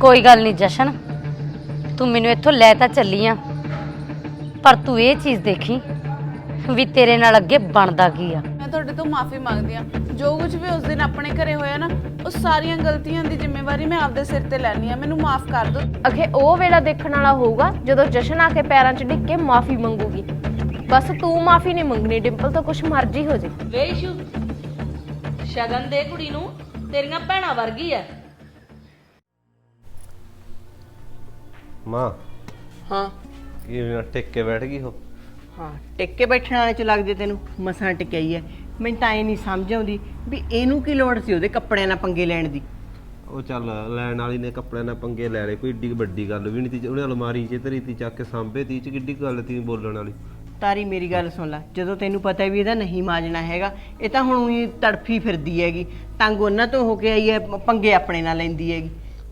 ਕੋਈ ਗੱਲ ਨਹੀਂ ਜਸ਼ਨ। ਤੂੰ ਮੈਨੂੰ ਇੱਥੋਂ ਲੈ ਤਾਂ ਚੱਲੀ ਆ। ਪਰ ਤੂੰ ਇਹ ਚੀਜ਼ ਦੇਖੀ ਵੀ ਤੇਰੇ ਨਾਲ ਅੱਗੇ ਬਣਦਾ ਕੀ ਆ। ਮੈਂ ਤੁਹਾਡੇ ਤੋਂ ਮਾਫੀ ਮੰਗਦੀ ਆ। ਜੋ ਕੁਝ ਵੀ ਉਸ ਦਿਨ ਆਪਣੇ ਘਰੇ ਹੋਇਆ ਨਾ ਉਹ ਸਾਰੀਆਂ ਗਲਤੀਆਂ ਦੀ ਜ਼ਿੰਮੇਵਾਰੀ ਮੈਂ ਆਪਦੇ ਸਿਰ ਤੇ ਲੈਣੀ ਆ। ਮੈਨੂੰ ਮਾਫ ਕਰ ਦਿਓ। ਅਖੇ ਉਹ ਵੇਲਾ ਦੇਖਣ ਵਾਲਾ ਹੋਊਗਾ ਜਦੋਂ ਜਸ਼ਨ ਆ ਕੇ ਪੈਰਾਂ 'ਚ ਡਿੱਗ ਕੇ ਮਾਫੀ ਮੰਗੂਗੀ। ਬਸ ਤੂੰ ਮਾਫੀ ਨਹੀਂ ਮੰਗਣੀ ਡਿੰਪਲ ਤਾਂ ਕੁਛ ਮਰਜ਼ੀ ਹੋ ਜੇ। ਵੇਸ਼ੂ ਸ਼ਗਨ ਦੇ ਕੁੜੀ ਨੂੰ ਤੇਰੀਆਂ ਭੈਣਾਂ ਵਰਗੀ ਐ ਮਾਂ। ਹਾਂ। ਕੀ ਨਾ ਟਿਕ ਕੇ ਬੈਠ ਗਈ ਹੋ ਹਾਂ ਟਿੱਕ ਕੇ ਬੈਠਣ ਵਾਲੇ ਚ ਲੱਗਦੇ ਤੈਨੂੰ ਮਸਾਂ ਟਿਕਾਈ ਐ। ਮੈਨੂੰ ਤਾਂ ਇਹ ਨਹੀਂ ਸਮਝ ਆਉਂਦੀ ਵੀ ਇਹਨੂੰ ਕੀ ਲੋੜ ਸੀ ਉਹਦੇ ਕੱਪੜਿਆਂ ਨਾਲ ਪੰਗੇ ਲੈਣ ਦੀ। ਉਹ ਚੱਲ ਲੈਣ ਵਾਲੀ ਨੇ ਕੱਪੜਿਆਂ ਨਾਲ ਪੰਗੇ ਲੈ ਲਏ ਕੋਈ ਏਡੀ ਵੱਡੀ ਗੱਲ ਵੀ ਨਹੀਂ ਤੀ ਉਹਨੇ ਅਲਮਾਰੀ 'ਚ ਧਰੀ ਤੀ ਚੱਕ ਕੇ ਸਾਂਭੇ ਤੀ ਚ ਕਿੱਡੀ ਗੱਲ ਤੀ ਬੋਲਣ ਵਾਲੀ। ਤਾਰੀ ਮੇਰੀ ਗੱਲ ਸੁਣ ਲੈ ਜਦੋਂ ਤੈਨੂੰ ਪਤਾ ਵੀ ਇਹਦਾ ਨਹੀਂ ਮਾਜਣਾ ਹੈਗਾ ਇਹ ਤਾਂ ਹੁਣ ਹੀ ਤੜਫੀ ਫਿਰਦੀ ਹੈਗੀ ਤੰਗ ਉਹਨਾਂ ਤੋਂ ਹੋ ਕੇ ਆਈ ਹੈ ਪੰਗੇ ਆਪਣੇ ਨਾਲ ਲੈਂਦੀ ਹੈਗੀ।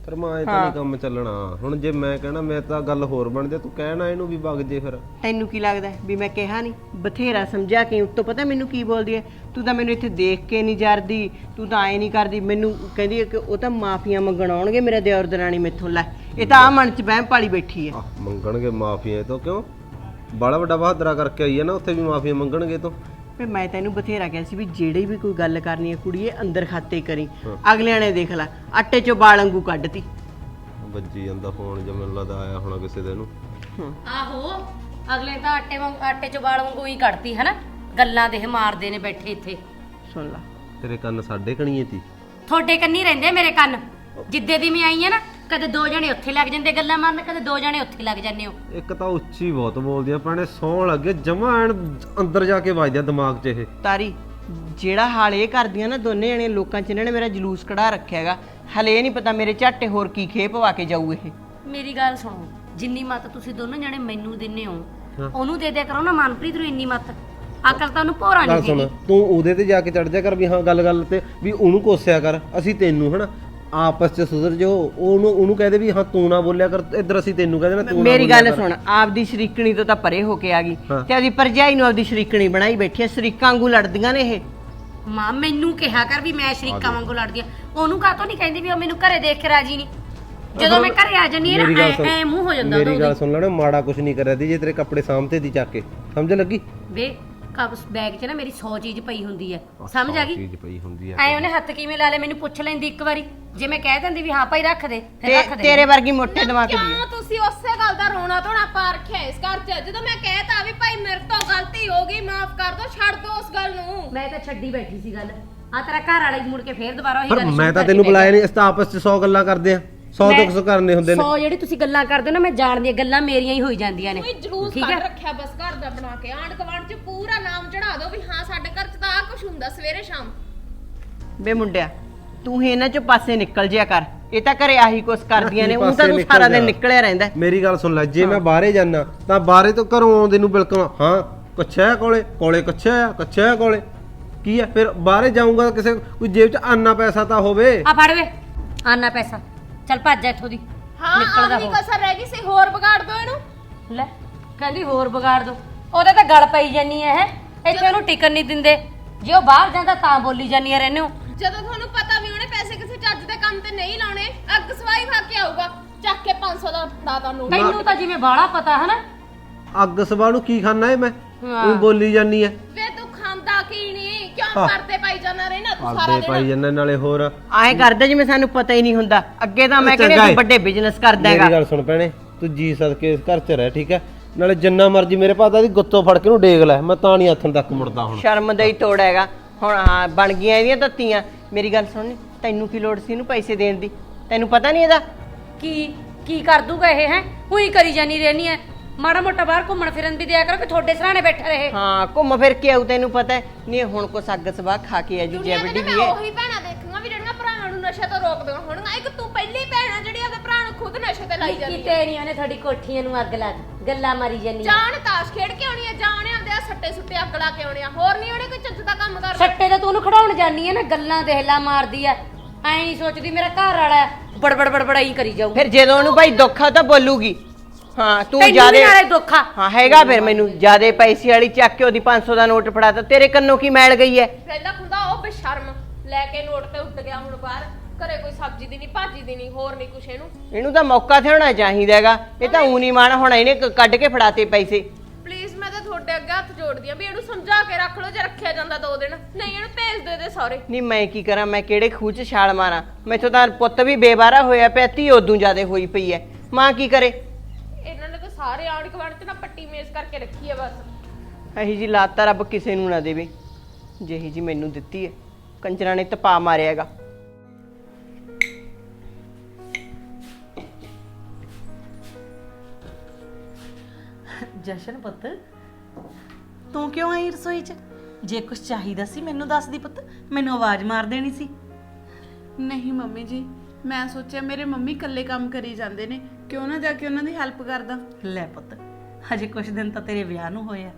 ਪਰ ਮਾਂ ਇਹ ਤਾਂ ਨਹੀਂ ਕੰਮ ਚੱਲਣਾ। ਹੁਣ ਜੇ ਮੈਂ ਕਹਿਣਾ ਮੈਂ ਤਾਂ ਗੱਲ ਹੋਰ ਬਣ ਜਾ ਤੂੰ ਕਹਿਣਾ ਇਹਨੂੰ ਵੀ ਵਗ ਜੇ ਫਿਰ। ਤੈਨੂੰ ਕੀ ਲੱਗਦਾ ਹੈ? ਵੀ ਮੈਂ ਕਿਹਾ ਨਹੀਂ ਬਥੇਰਾ ਸਮਝਾ ਕੇ ਉੱਤੋਂ ਪਤਾ ਮੈਨੂੰ ਕੀ ਬੋਲਦੀ ਹੈ? ਤੂੰ ਤਾਂ ਮੈਨੂੰ ਇੱਥੇ ਦੇਖ ਕੇ ਨਹੀਂ ਜਰਦੀ। ਤੂੰ ਤਾਂ ਐ ਨਹੀਂ ਕਰਦੀ। ਮੈਨੂੰ ਕਹਿੰਦੀ ਹੈ ਕਿ ਉਹ ਤਾਂ ਮਾਫੀਆਂ ਮੰਗਣ ਆਉਣਗੇ ਮੇਰੇ ਦਿਓਰ ਦਰਾਣੀ ਮੈਥੋਂ। ਲੈ ਇਹ ਤਾਂ ਆ ਮਨ ਚ ਵਹਿਮ ਪਾਲੀ ਬੈਠੀ ਹੈ। ਆ ਮੰਗਣਗੇ ਮਾਫੀਆਂ ਤੋਂ ਕਿਉਂ? ਬੜਾ ਵੱਡਾ ਬਹਾਦਰਾ ਕਰਕੇ ਆਈ ਹੈ ਨਾ ਉੱਥੇ ਵੀ ਮਾਫੀਆਂ ਮੰਗਣਗੇ ਤੋਂ। ਵੀ ਮੈਂ ਤੈਨੂੰ ਬਥੇਰਾ ਕਿਹਾ ਸੀ ਵੀ ਜਿਹੜੀ ਵੀ ਕੋਈ ਗੱਲ ਕਰਨੀ ਹੈ ਕੁੜੀਏ ਅੰਦਰ ਖਾਤੇ ਕਰੀ। ਅਗਲਿਆਂ ਨੇ ਦੇਖ ਲੈ ਆਟੇ ਚੋਂ ਬਾਲ ਵਾਂਗੂ ਕੱਢਤੀ। ਵੱਜੀ ਜਾਂਦਾ ਫੋਨ ਜੇ ਮੈਨੂੰ ਲੱਗਦਾ ਆਇਆ ਹੋਣਾ ਕਿਸੇ ਦੇ ਨੂੰ। ਆਹੋ ਅਗਲੇ ਤਾਂ ਆਟੇ ਵਾਂਗ ਆਟੇ ਚ ਵਾਲ ਵਾਂਗੂ ਹੀ ਕੱਢਤੀ ਹਨਾ? ਗੱਲਾਂ ਦੇ ਮਾਰਦੇ ਨੇ ਬੈਠੇ ਇੱਥੇ। ਸੁਣ ਲਾ। ਤੇਰੇ ਕੰਨ ਸਾਡੇ ਕਣੀਏ ਤੀ। ਤੁਹਾਡੇ ਕੰਨੀ ਰਹਿੰਦੇ ਮੇਰੇ ਕੰਨ ਜਿੱਦੇ ਦੀ ਮੈਂ ਆਈ ਆ ਨਾ ਕਦੇ ਦੋ ਜਣੇ ਉੱਥੇ ਲੱਗ ਜਾਂਦੇ ਗੱਲਾਂ ਮਾਰਨ ਕਦੇ ਦੋ ਜਣੇ ਉੱਥੇ ਲੱਗ ਜਾਂਦੇ ਹੋ। ਇੱਕ ਤਾਂ ਉੱਚੀ ਬਹੁਤ ਬੋਲਦੀ ਆ ਭੈਣੇ ਸੌਣ ਲੱਗੇ ਜਮਾ ਐਨ ਅੰਦਰ ਜਾ ਕੇ ਵੱਜਦਾ ਦਿਮਾਗ 'ਚ ਇਹ। ਤਾਰੀ ਜਿਹੜਾ ਹਾਲ ਇਹ ਕਰਦੀਆਂ ਨਾ ਦੋਨੇ ਜਣੇ ਲੋਕਾਂ 'ਚ ਇਹਨਾਂ ਨੇ ਮੇਰਾ ਜਲੂਸ ਕਢਾ ਰੱਖਿਆ ਹੈਗਾ। ਹਲੇ ਇਹ ਨਹੀਂ ਪਤਾ ਮੇਰੇ ਝਾਟੇ ਹੋਰ ਕੀ ਖੇਪ ਵਾ ਕੇ ਜਾਊ ਇਹ। ਮੇਰੀ ਗੱਲ ਸੁਣੋ ਜਿੰਨੀ ਮੱਤ ਤੁਸੀਂ ਦੋਨੋਂ ਜਣੇ ਮੈਨੂੰ ਦਿੰਨੇ ਹੋ ਉਹਨੂੰ ਦੇ ਦਿਆ ਕਰੋ ਨਾ ਮਨਪ੍ਰੀਤ ਨੂੰ ਇੰਨੀ ਮੱਤ। ਅਕਲ ਤਾਂ ਉਹਨੂੰ ਭੋਰਾ ਗੱਲ ਨਹੀਂ ਸੁਣ ਹੈਗੀ। ਤੂੰ ਉਹਦੇ ਤੇ ਜਾ ਕੇ ਚੜ ਜਾ ਕਰ ਵੀ ਹਾਂ ਗੱਲ ਗੱਲ ਤੇ ਵੀ ਉਹਨੂੰ ਕੋਸਿਆ ਕਰ ਅਸੀਂ ਤੈਨੂੰ ਹਨਾ? ਆਪਸ 'ਚ ਸੁਧਰ ਜੋ ਉਹਨੂੰ ਉਹਨੂੰ ਕਹਦੇ ਵੀ ਹਾਂ ਤੂੰ ਨਾ ਬੋਲਿਆ ਕਰ ਇੱਧਰ ਅਸੀਂ ਤੈਨੂੰ ਕਹਦੇ ਨਾ ਤੂੰ ਨਾ ਮੇਰੀ ਗੱਲ। ਸੁਣ ਆਪਦੀ ਸ਼ਰੀਕਣੀ ਤੋਂ ਤਾਂ ਪਰੇ ਹੋ ਕੇ ਆ ਗਈ। ਤੇ ਆਪਦੀ ਪਰਜਾਈ ਨੂੰ ਆਪਦੀ ਸ਼ਰੀਕਣੀ ਬਣਾਈ ਬੈਠੀ ਐ ਸ਼ਰੀਕਾਂ ਵਾਂਗੂ ਲੜਦੀਆਂ ਨੇ ਇਹ। ਮਾਂ ਮੈਨੂੰ ਕਿਹਾ ਕਰ ਵੀ ਮੈਂ ਸ਼ਰੀਕਾ ਵਾਂਗੂ ਲੜਦੀ ਆ। ਉਹਨੂੰ ਕਾਹਤੋਂ ਨਹੀਂ ਕਹਿੰਦੀ ਵੀ ਉਹ ਮੈਨੂੰ ਘਰੇ ਦੇਖ ਕੇ ਰਾਜੀ ਨਹੀਂ? ਜਦੋਂ ਮੈਂ ਘਰੇ ਆ ਜੰਨੀ ਮੇਰੀ ਨਾ ਐ ਐ ਮੂੰਹ ਹੋ ਜਾਂਦਾ ਮੇਰੀ ਉਹਦਾ ਗੱਲ ਸੁਣ ਲੈਣਾ ਮਾੜਾ ਕੁਛ ਨਹੀਂ ਕਰਿਆ ਦੀ ਜੇ ਤੇਰੇ ਕੱਪੜੇ ਸਾਹਮਣੇ ਦੀ ਚੱਕ ਕੇ। ਸਮਝ ਲੱਗੀ? ਵੇ ਕਬਸ ਬੈਗ 'ਚ ਨਾ ਮੇਰੀ 100 ਚੀਜ਼ ਪਈ ਹੁੰਦੀ ਹੈ। ਸਮਝ ਆ ਗਈ? ਚੀਜ਼ ਪਈ ਹੁੰਦੀ ਆ ਐ ਉਹਨੇ ਹੱਥ ਕਿਵੇਂ ਲਾ ਲਏ? ਮੈਨੂੰ ਪੁੱਛ ਲੈਂਦੀ ਇੱਕ ਵਾਰੀ। ਜੇ ਮੈਂ ਕਹਿ ਦਿੰਦੀ ਵੀ ਹਾਂ ਭਾਈ ਰੱਖ ਦੇ ਫਿਰ ਤੇ ਰੱਖ ਦੇ ਤੇਰੇ ਵਰਗੀ ਮੋਟੇ ਦਿਮਾਗ ਦੀ ਐ ਕਿਉਂ ਤੁਸੀਂ ਉਸੇ ਗੱਲ ਦਾ ਰੋਣਾ ਧੋਣਾ ਪਾ ਰੱਖਿਆ ਇਸ ਘਰ 'ਚ? ਜਦੋਂ ਮੈਂ ਕਹਿਤਾ ਵੀ ਭਾਈ ਮੇਰੇ ਤੋਂ ਗਲਤੀ ਹੋ ਗਈ ਮਾਫ ਕਰ ਦੋ ਛੱਡ ਦੋ ਉਸ ਗੱਲ ਨੂੰ। ਮੈਂ ਤਾਂ ਛੱਡੀ ਬੈਠੀ ਸੀ ਗੱਲ। ਆ ਤੇਰਾ ਘਰ ਵਾਲਾ ਹੀ ਮੁੜ ਕੇ ਫੇਰ ਦੁਬਾਰਾ ਉਹੀ ਪਰ ਗੱਲ ਮੈਂ ਸ਼ੁਰੂ ਤਾਂ ਕਰਕੇ ਤੈਨੂੰ ਬੁਲਾਇਆ ਨਹੀਂ ਇਸ ਤਾਂ ਆਪਸ 'ਚ 100 ਗੱਲਾਂ ਕਰਦੇ ਆ। 100 ਮੈਂ- ਦੁੱਖ ਸੁੱਖ ਕਰਨੇ ਹੁੰਦੇ ਨੇ। ਸੌ ਜਿਹੜੀ ਤੁਸੀਂ ਗੱਲਾਂ ਕਰਦੇ ਹੋ ਨਾ ਮੈਂ ਜਾਣਦੀ ਹਾਂ ਗੱਲਾਂ ਮੇਰੀਆਂ ਹੀ ਹੋਈ ਜਾਂਦੀਆਂ ਨੇ। ਕੋਈ ਜਲੂਸ ਠੀਕ ਕੱਢ ਹੈ ਰੱਖਿਆ ਬਸ ਘਰ ਦਾ ਬਣਾ ਕੇ। ਆਂਢ ਕਵਾਂਢ 'ਚ ਪੂਰਾ ਨਾਮ ਚੜਾ ਦਿਓ ਵੀ ਹਾਂ ਸਾਡੇ ਘਰ 'ਚ ਤਾਂ ਆ ਕੁਝ ਹੁੰਦਾ ਸਵੇਰੇ ਸ਼ਾਮ। ਬੇ ਮੁੰਡਿਆ ਤੂੰ ਹੀ ਇਹਨਾਂ ਚੋਂ ਪਾਸੇ ਨਿਕਲ ਜਿਆ ਕਰ। ਇਹ ਤਾਂ ਘਰੇ ਆਹੀ ਕੁਛ ਕਰਦੀਆਂ ਨੇ ਉਹ ਤਾਂ ਤੂੰ ਸਾਰਾ ਦਿਨ। ਨਿਕਲਿਆ ਰਹਿੰਦਾ ਹੈ। ਮੇਰੀ ਗੱਲ ਸੁਣ ਲੈ ਜੇ ਮੈਂ ਬਾਹਰੇ ਜਾਣਾ ਤਾਂ ਬਾਹਰੇ ਤੋਂ ਘਰੋਂ ਆਉਂਦੇ ਨੂੰ ਬਿਲਕੁਲ ਹਾਂ ਕੱਛਾ ਹੈ ਕੋਲੇ? ਕੋਲੇ ਕੱਛਾ ਆ ਕੱਛਾ ਹੈ ਕੋਲੇ? ਕੀ ਹੈ? ਫਿਰ ਬਾਹਰੇ ਜਾਊਂਗਾ ਕਿਸੇ ਕੋਈ ਜੇਬ 'ਚ ਆਨਾ ਪੈਸਾ ਤਾਂ ਹੋਵੇ। ਆ ਫੜ ਵੇ ਆਨਾ ਪੈਸਾ। ਚੱਲ ਭੱਜ ਜਾ ਇੱਥੋਂ ਦੀ ਹਾਂ ਨਿਕਲਦਾ ਆਹੀ ਹੋ ਕਸਰ ਰਹਿ ਗਈ ਸੀ ਹੋਰ ਵਿਗਾੜ ਦਿਓ ਇਹਨੂੰ। ਲੈ ਕਹਿੰਦੀ ਹੋਰ ਵਿਗਾੜ ਦੋ। ਉਹਦੇ ਤਾਂ ਗਲ ਪਈ ਜਾਨੀ ਐ ਇਹ ਇੱਥੇ ਉਹਨੂੰ ਟਿਕਣ ਨਹੀਂ ਦਿੰਦੇ। ਜੇ ਉਹ ਬਾਹਰ ਜਾਂਦਾ ਤਾਂ ਬੋਲੀ ਜਾਨੀ ਐ ਰਹਿੰਦੇ ਹੋ ਜਦੋਂ ਤੁਹਾਨੂੰ ਪਤਾ ਵੀ ਉਹਨੇ ਪੈਸੇ ਕਿਸੇ ਚੱਜ ਦੇ ਕੰਮ ਤੇ ਨਹੀਂ ਲਾਉਣੇ ਅੱਗ ਸਵਾਈ ਖਾ ਕੇ ਆਊਗਾ। ਚੱਕ ਕੇ 500 ਦਾ ਫੜਾਤਾ ਨੋਟ। ਤੈਨੂੰ ਤਾਂ ਜਿਵੇਂ ਬਾਹਲਾ ਪਤਾ ਹੈ ਨਾ ਅੱਗ ਸਵਾ ਨੂੰ ਕੀ ਖਾਣਾ ਏ ਮੈਂ? ਹਾਂ। ਉਹ ਬੋਲੀ ਜਾਨੀ ਐ। ਵੇ ਕੀ ਨਹੀਂ? ਕਿਉਂ ਹਾਂ। ਪਰਦੇ ਪਾਈ ਜਾਣਾ ਰਹਿਣਾ ਤੂੰ ਸਾਰਾ ਆਲਦੇ ਦਿਨ? ਪਾਈ ਜੰਨੇ ਨਾਲੇ ਹੋਰ। ਐਂ ਕਰਦਾ ਜਿਵੇਂ ਸਾਨੂੰ ਪਤਾ ਹੀ ਨਹੀਂ ਹੁੰਦਾ। ਅੱਗੇ ਤਾਂ ਮੈਂ ਚੰਗਾ ਕਹਿੰਦੀ ਏ। ਤੂੰ ਵੱਡੇ ਬਿਜ਼ਨਸ ਕਰਦਾ ਮੇਰੀ ਹੈਗਾ ਗੱਲ ਸੁਣ ਭੈਣੇ ਤੂੰ ਜੀ ਸਦਕੇ ਇਸ ਘਰ 'ਚ ਰਹਿ ਠੀਕ ਹੈ? ਨਾਲੇ ਜਿੰਨਾ ਮਰਜ਼ੀ ਮੇਰੇ ਪਾਦਾ ਦੀ ਗੁੱਤੋਂ ਫੜ ਕੇ ਨੂੰ ਡੇਗ ਲੈ। ਮੈਂ ਤਾਂ ਨਹੀਂ ਹੱਥਾਂ ਤੱਕ ਮੁੜਦਾ ਹੁਣ। ਸ਼ਰਮ ਦਾ ਹੀ ਤੋੜ ਹੈਗਾ। ਹੁਣ ਹਾਂ ਬਣ ਗਈਆਂ ਇਹਦੀਆਂ ਤੱਤੀਆਂ। ਮੇਰੀ ਗੱਲ ਸੁਣ ਤੈਨੂੰ ਕੀ ਲੋੜ ਸੀ ਇਹਨੂੰ ਪੈਸੇ ਦੇਣ ਦੀ? ਤੈਨੂੰ ਪਤਾ ਨਹੀਂ ਇਹਦਾ? ਕੀ ਕੀ ਕਰ ਦੂਗਾ ਇਹ ਹੈ? ਉਹੀ ਕਰੀ ਜਾਨੀ ਰਹਿਣੀ ਐ। ਮਾੜਾ ਮੋਟਾ ਬਾਹਰ ਘੁੰਮਣ ਫਿਰਨ ਵੀ ਦਿਆ ਕਰੋ ਕਿ ਤੁਹਾਡੇ ਸਰਾਣੇ ਬੈਠਾ ਰਹੇ। ਹਾਂ ਘੁੰਮ ਫਿਰ ਕੇ ਆਉ ਤੈਨੂੰ ਪਤਾ ਹੈ। ਨਹੀਂ ਹੁਣ ਕੋ ਸੱਗ ਸਵਾਹ ਖਾ ਕੇ ਆਜੂ ਜੇ ਤੇ ਵੱਡੀ ਵੀ ਹੈ। ਉਹੀ ਭੈਣਾਂ ਦੇਖਾਂਗਾ ਵੀ ਜਿਹੜੀਆਂ ਭਰਾਵਾਂ ਨੂੰ ਨਸ਼ੇ ਤੋਂ ਰੋਕਦੀਆਂ ਹੋਣਗੀਆਂ ਇੱਕ ਤੂੰ ਪਹਿਲੀ ਭੈਣ ਆ ਜਿਹੜੀ ਆਪਣੇ ਭਰਾ ਨੂੰ ਖੁਦ ਨਸ਼ੇ ਤੇ ਲਾਈ ਜਾਂਦੀ ਹੈ ਕਿਤੇ ਨਹੀਂ ਉਹਨੇ ਤੁਹਾਡੀ ਕੋਠੀਆਂ ਨੂੰ ਅੱਗ ਲਾ ਦਿੱਤੀ। ਗੱਲਾਂ ਮਾਰੀ ਜਾਨੀ ਜਾਣ ਤਾਸ਼ ਖੇਡ ਕੇ ਆਉਣੀ ਆ ਜਾਣੇ ਆਉਂਦੇ ਆ ਸੱਟੇ ਸੁੱਟੇ ਅੱਗ ਲਾ ਕੇ ਆਉਣੇ ਆ। ਹੋਰ ਨਹੀਂ ਉਹਨੇ ਕੋਈ ਚੱਜ ਦਾ ਕੰਮ ਕਰਦਾ ਸੱਟੇ ਤੇ ਤੂੰ ਉਹਨੂੰ ਖੜਾਉਣ ਜਾਨੀ ਐ ਨਾ ਗੱਲਾਂ ਦੇਹਲਾ ਮਾਰਦੀ ਐ ਐ ਨਹੀਂ ਸੋਚਦੀ ਮੇਰਾ ਘਰ ਵਾਲਾ ਹੈ, ਬੜਬੜ ਬੜਬੜਾਈ ਕਰੀ ਜਾਊ। ਫਿਰ ਜਦੋਂ ਉਹਨੂੰ ਭਾਈ ਦੁੱਖ ਆ ਤਾਂ ਬੋਲੂਗੀ। ਹਾਂ ਤੂੰ ਤੈਨੂੰ ਵੀ ਜਿਆਦੇ ਨਾਲੇ ਦੁੱਖ ਆ। ਹਾਂ ਹੈਗਾ ਫਿਰ ਮੈਨੂੰ ਜਿਆਦੇ ਪੈਸੇ ਵਾਲੀ ਚੱਕ ਕੇ ਉਹਦੀ 500 ਦਾ ਨੋਟ ਫੜਾਤਾ ਤੇਰੇ ਕੰਨੋਂ ਕੀ ਮੈਲ ਗਈ ਹੈ ਪਹਿਲਾਂ ਖੁੰਦਾ ਉਹ ਬੇਸ਼ਰਮ। ਲੈ ਕੇ ਨੋਟ ਤੇ ਉੱਡ ਗਿਆ ਹੁਣ ਬਾਹਰ। ਘਰੇ ਕੋਈ ਸਬਜ਼ੀ ਦੀ ਨਹੀਂ ਭਾਜੀ ਦੀ ਨਹੀਂ ਹੋਰ ਨਹੀਂ ਕੁਛ ਇਹਨੂੰ। ਇਹਨੂੰ ਤਾਂ ਮੌਕਾ ਥਿਆਉਣਾ ਚਾਹੀਦਾ ਹੈਗਾ। ਇਹ ਤਾਂ ਊਂ ਨਹੀਂ ਮਾਣ ਹੁਣ ਇਹਨੇ ਕ- ਕੱਢ ਕੇ ਫੜਾਤੇ ਪੈਸੇ। ਪਲੀਜ਼ ਮੈਂ ਤਾਂ ਤੁਹਾਡੇ ਅੱਗੇ ਹੱਥ ਜੋੜਦੀ ਆ ਵੀ ਇਹਨੂੰ ਸਮਝਾ ਕੇ ਰੱਖ ਲਓ ਜੇ ਰੱਖਿਆ ਜਾਂਦਾ ਦੋ ਦਿਨ। ਨਹੀਂ ਇਹਨੂੰ ਭੇਜ ਦਿਓ ਇਹਦੇ ਸਹੁਰੇ ਨਹੀਂ ਮੈਂ ਕੀ ਕਰਾਂ? ਮੈਂ ਕਿਹੜੇ ਖੂਹ 'ਚ ਛਾਲ ਮਾਰਾਂ? ਮੈਥੋਂ ਤਾਂ ਪੁੱਤ ਵੀ ਬੇਵਾਰਾ ਹੋਇਆ ਪਿਆ ਧੀ ਉਦੋਂ ਜ਼ਿਆਦੇ ਹੋਈ ਪਈ ਐ। ਮਾਂ ਕੀ ਕਰੇ? ਤਾਂ ਸਾਰੇ ਆਂਢ ਗੁਆਂਢ ਚ ਨਾ ਪੱਟੀ ਮੇਜ਼ ਕਰਕੇ ਰੱਖੀ ਆ ਬਸ। ਇਹੀ ਜੀ ਲਾਤ ਰੱਬ ਕਿਸੇ ਨੂੰ ਨਾ ਦੇਵੇ। ਜਿਹੀ ਜੀ ਮੈਨੂੰ ਦਿੱਤੀ ਐ ਕੰਜਰਾਂ ਨੇ ਤਪਾ ਮਾਰਿਆਗਾ ਜਸ਼ਨ ਪੁੱਤ ਤੂੰ ਕਿਉਂ ਆਈ ਰਸੋਈ 'ਚ? ਜੇ ਕੁਝ ਚਾਹੀਦਾ ਸੀ ਮੈਨੂੰ ਦੱਸ ਦੀ ਪੁੱਤ ਮੈਨੂੰ ਆਵਾਜ਼ ਮਾਰ ਦੇਣੀ ਸੀ। ਨਹੀਂ ਮੰਮੀ ਜੀ ਮੈਂ ਸੋਚਿਆ ਮੇਰੇ ਮੰਮੀ ਇਕੱਲੇ ਕੰਮ ਕਰੀ ਜਾਂਦੇ ਨੇ ਕਿਉਂ ਨਾ ਜਾ ਕੇ ਉਹਨਾਂ ਦੀ ਹੈਲਪ ਕਰਦਾ ਲੈ ਪੁੱਤ ਹਜੇ ਕੁਝ ਦਿਨ ਤਾਂ ਤੇਰੇ ਵਿਆਹ ਨੂੰ ਹੋਏ ਆ।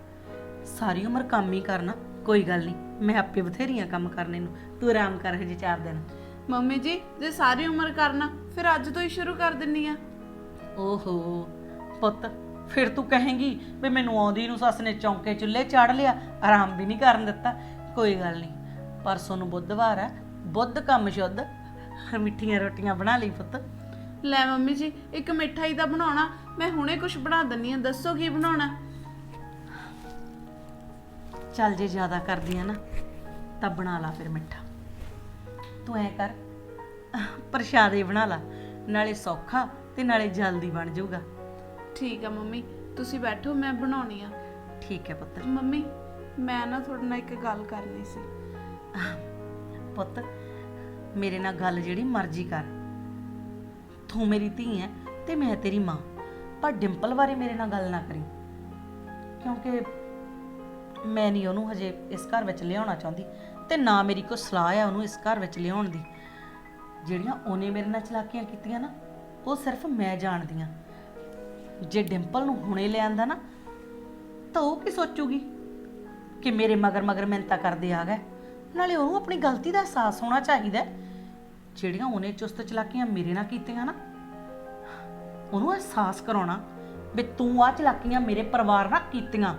ਸਾਰੀ ਉਮਰ ਕੰਮ ਹੀ ਕਰਨਾ ਕੋਈ ਗੱਲ ਨਹੀਂ ਮੈਂ ਆਪੇ ਬਥੇਰੀਆਂ ਕੰਮ ਕਰਨੇ ਨੂੰ ਤੂੰ ਆਰਾਮ ਕਰ ਹਜੇ ਚਾਰ ਦਿਨ। ਮੰਮੀ ਜੀ ਜੇ ਸਾਰੀ ਉਮਰ ਕਰਨਾ ਫਿਰ ਅੱਜ ਤੋਂ ਹੀ ਸ਼ੁਰੂ ਕਰ ਦਿੰਨੀ ਆ। ਓਹੋ ਪੁੱਤ ਫਿਰ ਤੂੰ ਕਹੇਂਗੀ ਵੀ ਮੈਨੂੰ ਆਉਂਦੀ ਨੂੰ ਸੱਸ ਨੇ ਚੌਂਕੇ ਚੁੱਲ੍ਹੇ ਚਾੜ ਲਿਆ ਆਰਾਮ ਵੀ ਨਹੀਂ ਕਰਨ ਦਿੱਤਾ ਕੋਈ ਗੱਲ ਨਹੀਂ। ਪਰਸੋਂ ਨੂੰ ਬੁੱਧਵਾਰ ਹੈ ਬੁੱਧ ਕੰਮ ਸ਼ੁੱਧ ਮਿੱਠੀਆਂ ਰੋਟੀਆਂ ਬਣਾ ਲਈ ਪੁੱਤ। ਲੈ ਮੰਮੀ ਜੀ ਇੱਕ ਮਿਠਾਈ ਦਾ ਬਣਾਉਣਾ ਮੈਂ ਹੁਣੇ ਕੁਝ ਬਣਾ ਦਿੰਨੀ ਆ ਦੱਸੋ ਕੀ ਬਣਾਉਣਾ? ਚੱਲ ਜੇ ਜ਼ਿਆਦਾ ਕਰਦੀ ਆ ਨਾ ਤਾਂ ਬਣਾ ਲਾ ਫਿਰ ਮਿੱਠਾ। ਤੂੰ ਐ ਕਰ ਪ੍ਰਸ਼ਾਦੇ ਬਣਾ ਲਾ ਨਾਲੇ ਸੌਖਾ ਤੇ ਨਾਲੇ ਜਲਦੀ ਬਣ ਜਾਊਗਾ। ਠੀਕ ਆ ਮੰਮੀ ਤੁਸੀਂ ਬੈਠੋ ਮੈਂ ਬਣਾਉਣੀ ਆ। ਠੀਕ ਹੈ ਪੁੱਤ। ਮੰਮੀ ਮੈਂ ਨਾ ਤੁਹਾਡੇ ਨਾਲ ਇੱਕ ਗੱਲ ਕਰਨੀ ਸੀ। ਪੁੱਤ ਮੇਰੇ ਨਾਲ ਗੱਲ ਜਿਹੜੀ ਮਰਜ਼ੀ ਕਰ। ਤੂੰ ਮੇਰੀ ਧੀ ਹੈ ਤੇ ਮੈਂ ਤੇਰੀ ਮਾਂ। ਪਰ ਡਿੰਪਲ ਬਾਰੇ ਮੇਰੇ ਨਾਲ ਗੱਲ ਨਾ ਕਰੀ। ਕਿਉਂਕਿ ਮੈਂ ਨਹੀਂ ਉਹਨੂੰ ਹਜੇ ਇਸ ਘਰ ਵਿੱਚ ਲਿਆਉਣਾ ਚਾਹੁੰਦੀ ਤੇ ਨਾ ਮੇਰੀ ਕੋਈ ਸਲਾਹ ਆ ਉਹਨੂੰ ਇਸ ਘਰ ਵਿੱਚ ਲਿਆਉਣ ਦੀ। ਜਿਹੜੀਆਂ ਉਹਨੇ ਮੇਰੇ ਨਾਲ ਚਲਾਕੀਆਂ ਕੀਤੀਆਂ ਨਾ, ਉਹ ਸਿਰਫ ਮੈਂ ਜਾਣਦੀ ਹਾਂ ਜੇ ਡਿੰਪਲ ਨੂੰ ਹੁਣੇ ਲਿਆਂਦਾ ਨਾ, ਤਾਂ ਉਹ ਕੀ ਸੋਚੂਗੀ ਕਿ ਮੇਰੇ ਮਗਰ ਮਗਰ ਮਿੰਤਾ ਕਰਦੇ ਆ ਗਏ? ਨਾਲੇ ਉਹਨੂੰ ਆਪਣੀ ਗਲਤੀ ਦਾ ਅਹਿਸਾਸ ਹੋਣਾ ਚਾਹੀਦਾ ਹੈ। ਜਿਹੜੀਆਂ ਉਹਨੇ ਚੁਸਤ ਚਲਾਕੀਆਂ ਮੇਰੇ ਨਾਲ ਕੀਤੀਆਂ ਨਾ ਉਹਨੂੰ ਅਹਿਸਾਸ ਕਰਾਉਣਾ ਵੀ ਤੂੰ ਆ ਚਲਾਕੀਆਂ ਮੇਰੇ ਪਰਿਵਾਰ ਨਾਲ ਕੀਤੀਆਂ।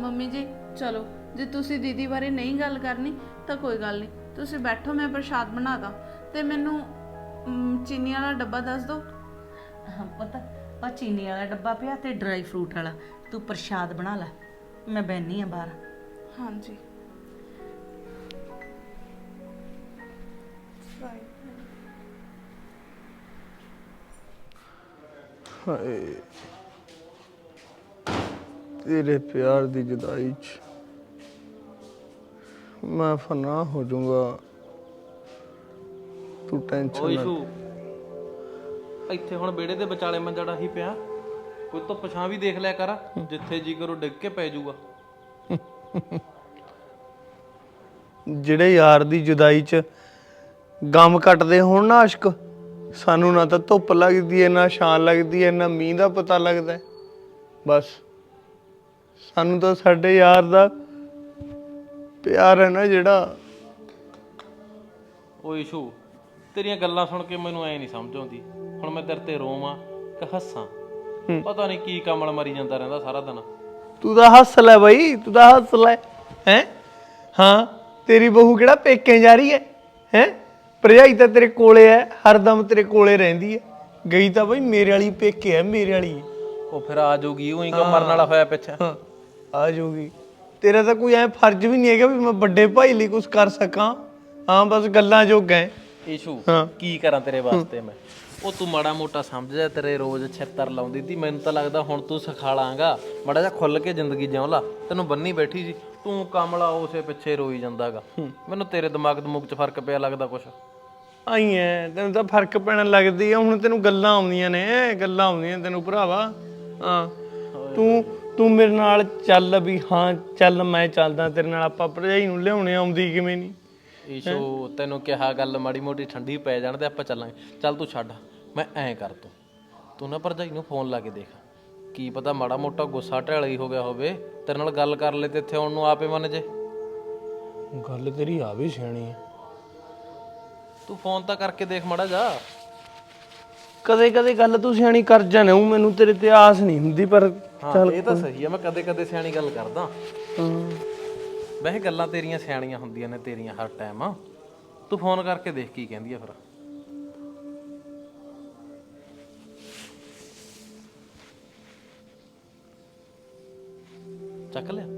ਮੰਮੀ ਜੀ ਚਲੋ ਜੇ ਤੁਸੀਂ ਦੀਦੀ ਬਾਰੇ ਨਹੀਂ ਗੱਲ ਕਰਨੀ ਤਾਂ ਕੋਈ ਗੱਲ ਨਹੀਂ। ਤੁਸੀਂ ਬੈਠੋ ਮੈਂ ਪ੍ਰਸ਼ਾਦ ਬਣਾ ਦਾਂ। ਤੇ ਮੈਨੂੰ ਮ, ਚੀਨੀ ਵਾਲਾ ਡੱਬਾ ਦੱਸ ਦਿਓ। ਪਤਾ ਉਹ ਚੀਨੀ ਵਾਲਾ ਡੱਬਾ ਪਿਆ ਤੇ ਡਰਾਈ ਫਰੂਟ ਵਾਲਾ। ਤੂੰ ਪ੍ਰਸ਼ਾਦ ਬਣਾ ਲੈ ਮੈਂ ਬੈਣੀ ਆ ਬਾਹਰ। ਹਾਂਜੀ। ਹਾਏ। ਤੇਰੇ ਪਿਆਰ ਦੀ ਜੁਦਾਈ ਚ ਮੈਂ ਫਨਾ ਹੋ ਜਾਊਂਗਾ। ਤੂੰ ਟੈਨਸ਼ਨ ਓਏ ਨਾ ਸ਼ੂ ਇੱਥੇ ਹੁਣ ਬੇੜੇ ਦੇ ਵਿਚਾਲੇ ਮੰਜੜਾ ਹੀ ਪਿਆ। ਕੋਈ ਤੋਂ ਪਛਾਂ ਵੀ ਦੇਖ ਲਿਆ ਕਰ ਜਿੱਥੇ ਜੀ ਕਰੋ ਡਿੱਗ ਕੇ ਪੈ ਜਾਊਗਾ ਜਿਹੜੇ ਯਾਰ ਦੀ ਜੁਦਾਈ ਚ ਗਮ ਕੱਟਦੇ ਹੋਣ ਨਾ ਆਸ਼ਕ ਸਾਨੂੰ ਨਾ ਤਾਂ ਧੁੱਪ ਲੱਗਦੀ ਐ ਨਾ ਛਾਂ ਲੱਗਦੀ ਐ ਨਾ ਮੀਂਹ ਦਾ ਪਤਾ ਲੱਗਦਾ ਹੈ। ਬਸ। ਸਾਨੂੰ ਤਾਂ ਸਾਡੇ ਯਾਰ ਦਾ ਪਿਆਰ ਹੈ ਨਾ ਜਿਹੜਾ। ਓਏ ਸ਼ੂ ਤੇਰੀਆਂ ਗੱਲਾਂ ਸੁਣ ਕੇ ਮੈਨੂੰ ਐ ਨਹੀਂ ਸਮਝ ਆਉਂਦੀ। ਹੁਣ ਮੈਂ ਤੇਰੇ ਤੇ ਰੋਵਾਂ ਕਿ ਹੱਸਾਂ। ਪਤਾ ਨਹੀਂ ਕੀ ਕਮਲ ਮਰੀ ਜਾਂਦਾ ਰਹਿੰਦਾ ਸਾਰਾ ਦਿਨ। ਤੂੰ ਤਾਂ ਹੱਸ ਲੈ ਬਈ ਤੂੰ ਤਾਂ ਹੱਸ ਲੈ। ਹੈ? ਹਾਂ ਤੇਰੀ ਬਹੂ ਕਿਹੜਾ ਪੇਕੇ ਜਾ ਰਹੀ ਹੈ? ਹੈ? ਭਰਜਾਈ ਤਾਂ ਤੇਰੇ ਕੋਲੇ ਹੈ ਹਰਦਮ ਤੇਰੇ ਕੋਲੇ ਰਹਿੰਦੀ ਹੈ ਗਈ ਤਾਂ ਬਈ ਮੇਰੇ ਵਾਲੀ ਪੇਕੇ ਹੈ ਮੇਰੇ ਵਾਲੀ। ਉਹ ਫਿਰ ਆ ਜਾਊਗੀ ਉਹੀ ਕੋ ਮਰਨ ਵਾਲਾ ਹੋਇਆ ਪਿੱਛੇ ਹਾਂ ਆ ਜਾਊਗੀ। ਤੇਰਾ ਤਾਂ ਕੋਈ ਐ ਫਰਜ਼ ਵੀ ਨਹੀਂ ਹੈਗਾ ਵੀ ਮੈਂ ਵੱਡੇ ਭਾਈ ਲਈ ਕੁਝ ਕਰ ਸਕਾਂ। ਹਾਂ ਬਸ ਗੱਲਾਂ ਜੋਗਾ ਹੈ ਈਸ਼ੂ ਹਾਂ। ਕੀ ਕਰਾਂ ਤੇਰੇ ਵਾਸਤੇ ਮੈਂ? ਉਹ ਤੂੰ ਮਾੜਾ ਮੋਟਾ ਸਮਝ ਜਾ ਤੇਰੇ ਰੋਜ਼ ਛਿੱਤਰ ਲਾਉਂਦੀ ਤੀ। ਮੈਨੂੰ ਤਾਂ ਲੱਗਦਾ ਹੁਣ ਤੂੰ ਸਿਖਾ ਲਾਂਗਾ। ਮਾੜਾ ਜਿਹਾ ਖੁੱਲ ਕੇ ਜ਼ਿੰਦਗੀ ਜਿਉਂ ਲਾ। ਤੈਨੂੰ ਬੰਨੀ ਬੈਠੀ ਸੀ। ਤੂੰ ਕਮਲਾ ਉਸੇ ਪਿੱਛੇ ਰੋਈ ਜਾਂਦਾਗਾ। ਮੈਨੂੰ ਤੇਰੇ ਦਿਮਾਗ ਦਮੂਗ 'ਚ ਫ਼ਰਕ ਪਿਆ ਲੱਗਦਾ ਕੁਛ। ਆਈ ਐ ਤੈਨੂੰ ਤਾਂ ਫ਼ਰਕ ਪੈਣ ਲੱਗਦੀ ਆ ਹੁਣ ਤੈਨੂੰ ਗੱਲਾਂ ਆਉਂਦੀਆਂ ਨੇ ਗੱਲਾਂ ਆਉਂਦੀਆਂ ਤੈਨੂੰ ਭਰਾਵਾ। ਹਾਂ ਤੂੰ ਤੂੰ ਮੇਰੇ ਨਾਲ ਚੱਲ ਵੀ ਹਾਂ ਚੱਲ ਮੈਂ ਚੱਲਦਾ ਤੇਰੇ ਨਾਲ ਆਪਾਂ ਭਰਜਾਈ ਨੂੰ ਲਿਆਉਣੇ ਆਉਂਦੀ ਕਿਵੇਂ ਨਹੀਂ ਈਸ਼ੂ ਤੈਨੂੰ ਕਿਹਾ ਗੱਲ ਮਾੜੀ ਮੋਟੀ ਠੰਡੀ ਪੈ ਜਾਣ ਤੇ ਆਪਾਂ ਚੱਲਾਂਗੇ। ਚੱਲ ਤੂੰ ਛੱਡ ਮੈਂ ਐਂ ਕਰ ਤੂੰ। ਤੂੰ ਨਾ ਭਰਜਾਈ ਨੂੰ ਫੋਨ ਲਾ ਕੇ ਦੇਖ। ਕੀ ਪਤਾ ਮਾੜਾ ਮੋਟਾ ਗੁੱਸਾ ਢੈਲੀ ਹੋ ਗਿਆ ਹੋਵੇ ਤੇਰੇ ਨਾਲ ਗੱਲ ਕਰ ਲੈ ਤੇ ਇੱਥੇ ਆਉਣ ਨੂੰ ਆਪੇ ਮੰਨ ਜੇ। ਗੱਲ ਤੇਰੀ ਆ ਵੀ ਸਿਆਣੀ ਐ ਤੂੰ ਫੋਨ ਤਾਂ ਕਰਕੇ ਦੇਖ ਮਾੜਾ ਜਾ। ਕਦੇ ਕਦੇ ਗੱਲ ਤੂੰ ਸਿਆਣੀ ਕਰ ਜਾਣਾ ਉਹ ਮੈਨੂੰ ਤੇਰੇ ਤੇ ਆਸ ਨਹੀਂ ਹੁੰਦੀ ਪਰ ਹਾਂ ਇਹ ਤਾਂ ਸਹੀ ਆ ਮੈਂ ਕਦੇ ਕਦੇ ਸਿਆਣੀ ਗੱਲ ਕਰਦਾ। ਹਾਂ, ਵੈਸੇ ਗੱਲਾਂ ਤੇਰੀਆਂ ਸਿਆਣੀਆਂ ਹੁੰਦੀਆਂ ਨੇ ਤੇਰੀਆਂ ਹਰ ਟਾਈਮ। ਤੂੰ ਫੋਨ ਕਰਕੇ ਦੇਖ ਕੀ ਕਹਿੰਦੀ ਆ ਫਿਰ। ਚੱਕ ਲਿਆ।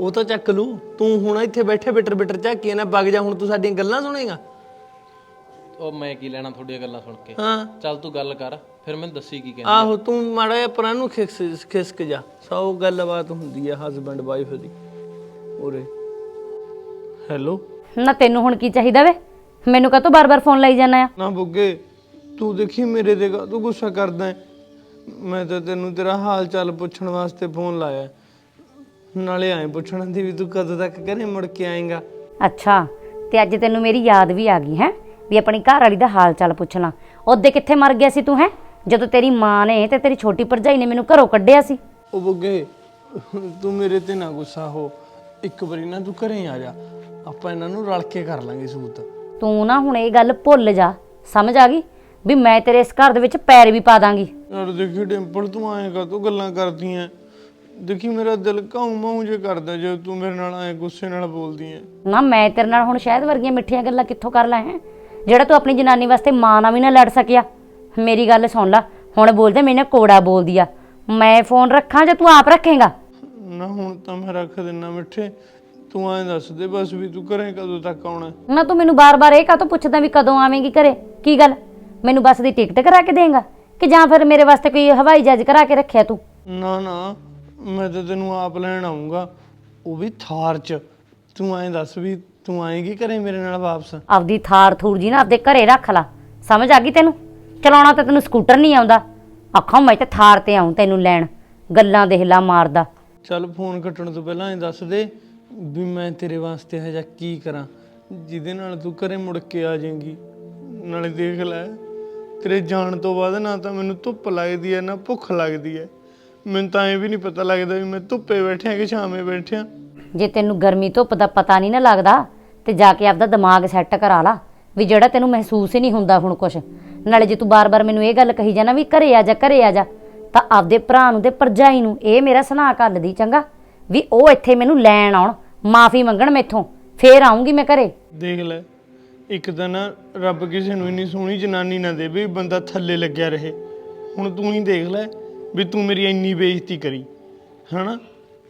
ਉਹ ਤਾਂ ਚੱਕ ਲੂ ਤੂੰ ਹੁਣ ਇੱਥੇ ਬੈਠੇ ਬਿਟਰ ਬਿਟਰ ਝਾਕੀ ਨਾ ਵਗ ਜਾ ਹੁਣ ਤੂੰ ਸਾਡੀਆਂ ਗੱਲਾਂ ਸੁਣੇਗਾ। ਉਹ ਮੈਂ ਕੀ ਲੈਣਾ ਤੁਹਾਡੀਆਂ ਗੱਲਾਂ ਸੁਣ ਕੇ? ਹਾਂ। ਚੱਲ ਤੂੰ ਗੱਲ ਕਰ ਫਿਰ ਮੈਨੂੰ ਦੱਸੀ ਕੀ ਕਹਿੰਦੀ ਆਹੋ ਤੂੰ ਮਾੜਾ ਜਿਹਾ ਪਰਾਂ ਨੂੰ ਖਿਸਕ ਖਿਸਕ ਜਾ। ਸੌ ਗੱਲਬਾਤ ਹੁੰਦੀ ਆ ਹਸਬੰਡ ਵਾਈਫ ਦੀ। ਉਰੇ। ਹੈਲੋ ਨਾ ਤੈਨੂੰ ਹੁਣ ਕੀ ਚਾਹੀਦਾ ਵੇ? ਮੈਨੂੰ ਕਾਹਤੋਂ ਬਾਰ-ਬਾਰ ਫੋਨ ਲਾਈ ਜਾਣਾ ਆ? ਨਾ ਬੁੱਗੇ ਤੂੰ ਦੇਖੀ ਮੇਰੇ ਤੇ ਤੂੰ ਗੁੱਸਾ ਕਰਦਾ ਹੈ? ਮੈਂ ਤਾਂ ਤੈਨੂੰ ਤੇਰਾ ਹਾਲ ਚਾਲ ਪੁੱਛਣ ਵਾਸਤੇ ਫੋਨ ਲਾਇਆ। ਨਾਲੇ ਐਂ ਪੁੱਛਣ ਦੀ ਵੀ ਤੂੰ ਕਦੋਂ ਤੱਕ ਘਰੇ ਮੁੜ ਕੇ ਆਏਗਾ? ਅੱਛਾ ਤੇ ਅੱਜ ਤੈਨੂੰ ਮੇਰੀ ਯਾਦ ਵੀ ਆ ਗਈ ਹੈ? ਵੀ ਆਪਣੀ ਘਰ ਵਾਲੀ ਦਾ ਹਾਲ ਚਾਲ ਪੁੱਛਣਾ। ਉਹਦੇ ਕਿੱਥੇ ਮਰ ਗਿਆ ਸੀ ਤੂੰ ਹੈ? ਜਦੋਂ ਤੇਰੀ ਮਾਂ ਨੇ ਤੇ ਤੇਰੀ ਛੋਟੀ ਭਰਜਾਈ ਨੇ ਮੈਨੂੰ ਘਰੋਂ ਕੱਢਿਆ ਸੀ। ਉਹ ਬੁੱਗੇ ਤੂੰ ਮੇਰੇ ਤੇ ਨਾ ਗੁੱਸਾ ਹੋ। ਇੱਕ ਵਾਰੀ ਨਾ ਤੂੰ ਘਰੇ ਆ ਜਾ। ਆਪਾਂ ਇਹਨਾਂ ਨੂੰ ਰਲ ਕੇ ਕਰ ਲਾਂਗੇ ਸੂਤ ਤੂੰ ਨਾ ਹੁਣ ਇਹ ਗੱਲ ਭੁੱਲ ਜਾ। ਸਮਝ ਆ ਗਈ? ਵੀ ਮੈਂ ਤੇਰੇ ਇਸ ਘਰ ਦੇ ਵਿੱਚ ਪੈਰ ਵੀ ਪਾ ਦਾਂਗੀ। ਯਾਰ ਦੇਖੀ ਡਿੰਪਲ ਤੂੰ ਆਏਗਾ ਤੂੰ ਗੱਲਾਂ ਕਰਦੀ ਐ? ਦੇਖੀ ਮੇਰਾ ਦਿਲ ਕਾਉ ਮਾਉ ਜੇ ਕਰਦਾ ਜੇ ਤੂੰ ਮੇਰੇ ਨਾਲ ਐ ਗੁੱਸੇ ਨਾਲ ਬੋਲਦੀ ਐ। ਨਾ ਮੈਂ ਤੇਰੇ ਨਾਲ ਹੁਣ ਸ਼ਾਇਦ ਵਰਗੀਆਂ ਮਿੱਠੀਆਂ ਗੱਲਾਂ ਕਿੱਥੋਂ ਕਰ ਲਾਂ ਹੈ? ਜਿਹੜਾ ਤੂੰ ਆਪਣੀ ਜਨਾਨੀ ਵਾਸਤੇ ਮਾਂ ਨਾਲ ਵੀ ਨਾ ਲੜ ਸਕਿਆ। ਮੇਰੀ ਗੱਲ ਸੁਣ ਲੈ ਹੁਣ ਬੋਲਦੇ ਮੈਨੇ ਕੋੜਾ ਬੋਲਦੀ ਆ। ਮੈਂ ਫੋਨ ਰੱਖਾਂ ਜਾਂ ਤੂੰ ਆਪ ਰੱਖੇਗਾ? ਨਾ ਹੁਣ ਤਾਂ ਮੈਂ ਰੱਖ ਦਿੰਨਾ ਮਿੱਠੇ। ਤੂੰ ਐਂ ਦੱਸ ਦੇ ਬਸ ਵੀ ਤੂੰ ਘਰੇ ਕਦੋਂ ਤੱਕ ਆਉਣਾ? ਨਾ ਤੂੰ ਮੈਨੂੰ ਬਾਰ-ਬਾਰ ਇਹ ਕਾਹਤੋਂ ਪੁੱਛਦਾ ਵੀ ਕਦੋਂ ਆਵੇਂਗੀ ਘਰੇ? ਕੀ ਗੱਲ? ਮੈਨੂੰ ਬੱਸ ਦੀ ਟਿਕਟ ਕਰਾ ਕੇ ਦੇਂਗਾ? ਕਿ ਜਾਂ ਫਿਰ ਮੇਰੇ ਵਾਸਤੇ ਕੋਈ ਹਵਾਈ ਜਹਾਜ਼ ਕਰਾ ਕੇ ਰੱਖਿਆ ਤੂੰ? ਨਾ ਨਾ। ਮੈਂ ਤਾਂ ਤੈਨੂੰ ਆਪ ਲੈਣ ਆਉਂਗਾ ਉਹ ਵੀ ਥਾਰ ਚ। ਤੂੰ ਐਂ ਦੱਸ ਵੀ ਤੂੰ ਆਏਗੀ ਘਰੇ ਮੇਰੇ ਨਾਲ ਵਾਪਸ? ਆਪਦੀ ਥਾਰ ਥੂਰ ਜੀ ਨਾ ਆਪਦੇ ਘਰੇ ਰੱਖ ਲਾ। ਸਮਝ ਆ ਗਈ ਤੈਨੂੰ? ਚਲਾਉਣਾ ਤਾਂ ਤੈਨੂੰ ਸਕੂਟਰ ਨਹੀਂ ਆਉਂਦਾ। ਆਖਾਂ ਮੈਂ ਤੇ ਥਾਰ ਤੇ ਆਉਂ ਤੈਨੂੰ ਲੈਣ ਗੱਲਾਂ ਦੇਖ ਲਾ ਮਾਰਦਾ। ਚੱਲ ਫੋਨ ਕੱਟਣ ਤੋਂ ਪਹਿਲਾਂ ਐਂ ਦੱਸ ਦੇ ਵੀ ਮੈਂ ਤੇਰੇ ਵਾਸਤੇ ਹਜਾ ਕੀ ਕਰਾਂ। ਜਿਹਦੇ ਨਾਲ ਤੂੰ ਘਰੇ ਮੁੜ ਕੇ ਆ ਜਾਏਂਗੀ। ਨਾਲੇ ਦੇਖ ਲੈ ਤੇਰੇ ਜਾਣ ਤੋਂ ਬਾਅਦ ਨਾ ਤਾਂ ਮੈਨੂੰ ਧੁੱਪ ਲੱਗਦੀ ਐ ਨਾ ਭੁੱਖ ਲੱਗਦੀ ਐ। ਮੈਨੂੰ ਤਾਂ ਐ ਵੀ ਨਹੀਂ ਪਤਾ ਲੱਗਦਾ ਵੀ ਮੈਂ ਧੁੱਪੇ ਬੈਠਿਆ ਕਿ ਛਾਵੇਂ ਬੈਠਿਆ ਜੇ ਤੈਨੂੰ ਗਰਮੀ ਧੁੱਪ ਦਾ ਪਤਾ ਨਹੀਂ ਨਾ ਲੱਗਦਾ ਤੇ ਜਾ ਕੇ ਆਪਦਾ ਦਿਮਾਗ ਸੈੱਟ ਕਰਾ ਲਾ ਵੀ ਜਿਹੜਾ ਤੈਨੂੰ ਮਹਿਸੂਸ ਹੀ ਨਹੀਂ ਹੁੰਦਾ ਹੁਣ ਕੁਛ। ਨਾਲੇ ਜੇ ਤੂੰ ਬਾਰ-ਬਾਰ ਮੈਨੂੰ ਇਹ ਗੱਲ ਕਹੀ ਜਾਣਾ ਵੀ ਘਰੇ ਆ ਜਾ ਘਰੇ ਆ ਜਾ ਤਾਂ ਆਪਦੇ ਭਰਾ ਨੂੰ ਤੇ ਭਰਜਾਈ ਨੂੰ ਇਹ ਮੇਰਾ ਸੁਣਾ ਘੱਲਦੀ ਚੰਗਾ ਵੀ ਉਹ ਇੱਥੇ ਮੈਨੂੰ ਲੈਣ ਆਉਣ ਮਾਫੀ ਮੰਗਣ ਮੈਥੋਂ ਫੇਰ ਆਉਂਗੀ ਮੈਂ ਘਰੇ। ਦੇਖ ਲੈ ਇੱਕ ਤਾਂ ਨਾ ਰੱਬ ਕਿਸੇ ਨੂੰ ਇੰਨੀ ਸੋਹਣੀ ਜਨਾਨੀ ਨਾ ਦੇਵੇ ਵੀ ਬੰਦਾ ਥੱਲੇ ਲੱਗਿਆ ਰਹੇ। ਹੁਣ ਤੂੰ ਹੀ ਦੇਖ ਲੈ ਵੀ ਤੂੰ ਮੇਰੀ ਇੰਨੀ ਬੇਇੱਜ਼ਤੀ ਕਰੀ। ਹਨਾ?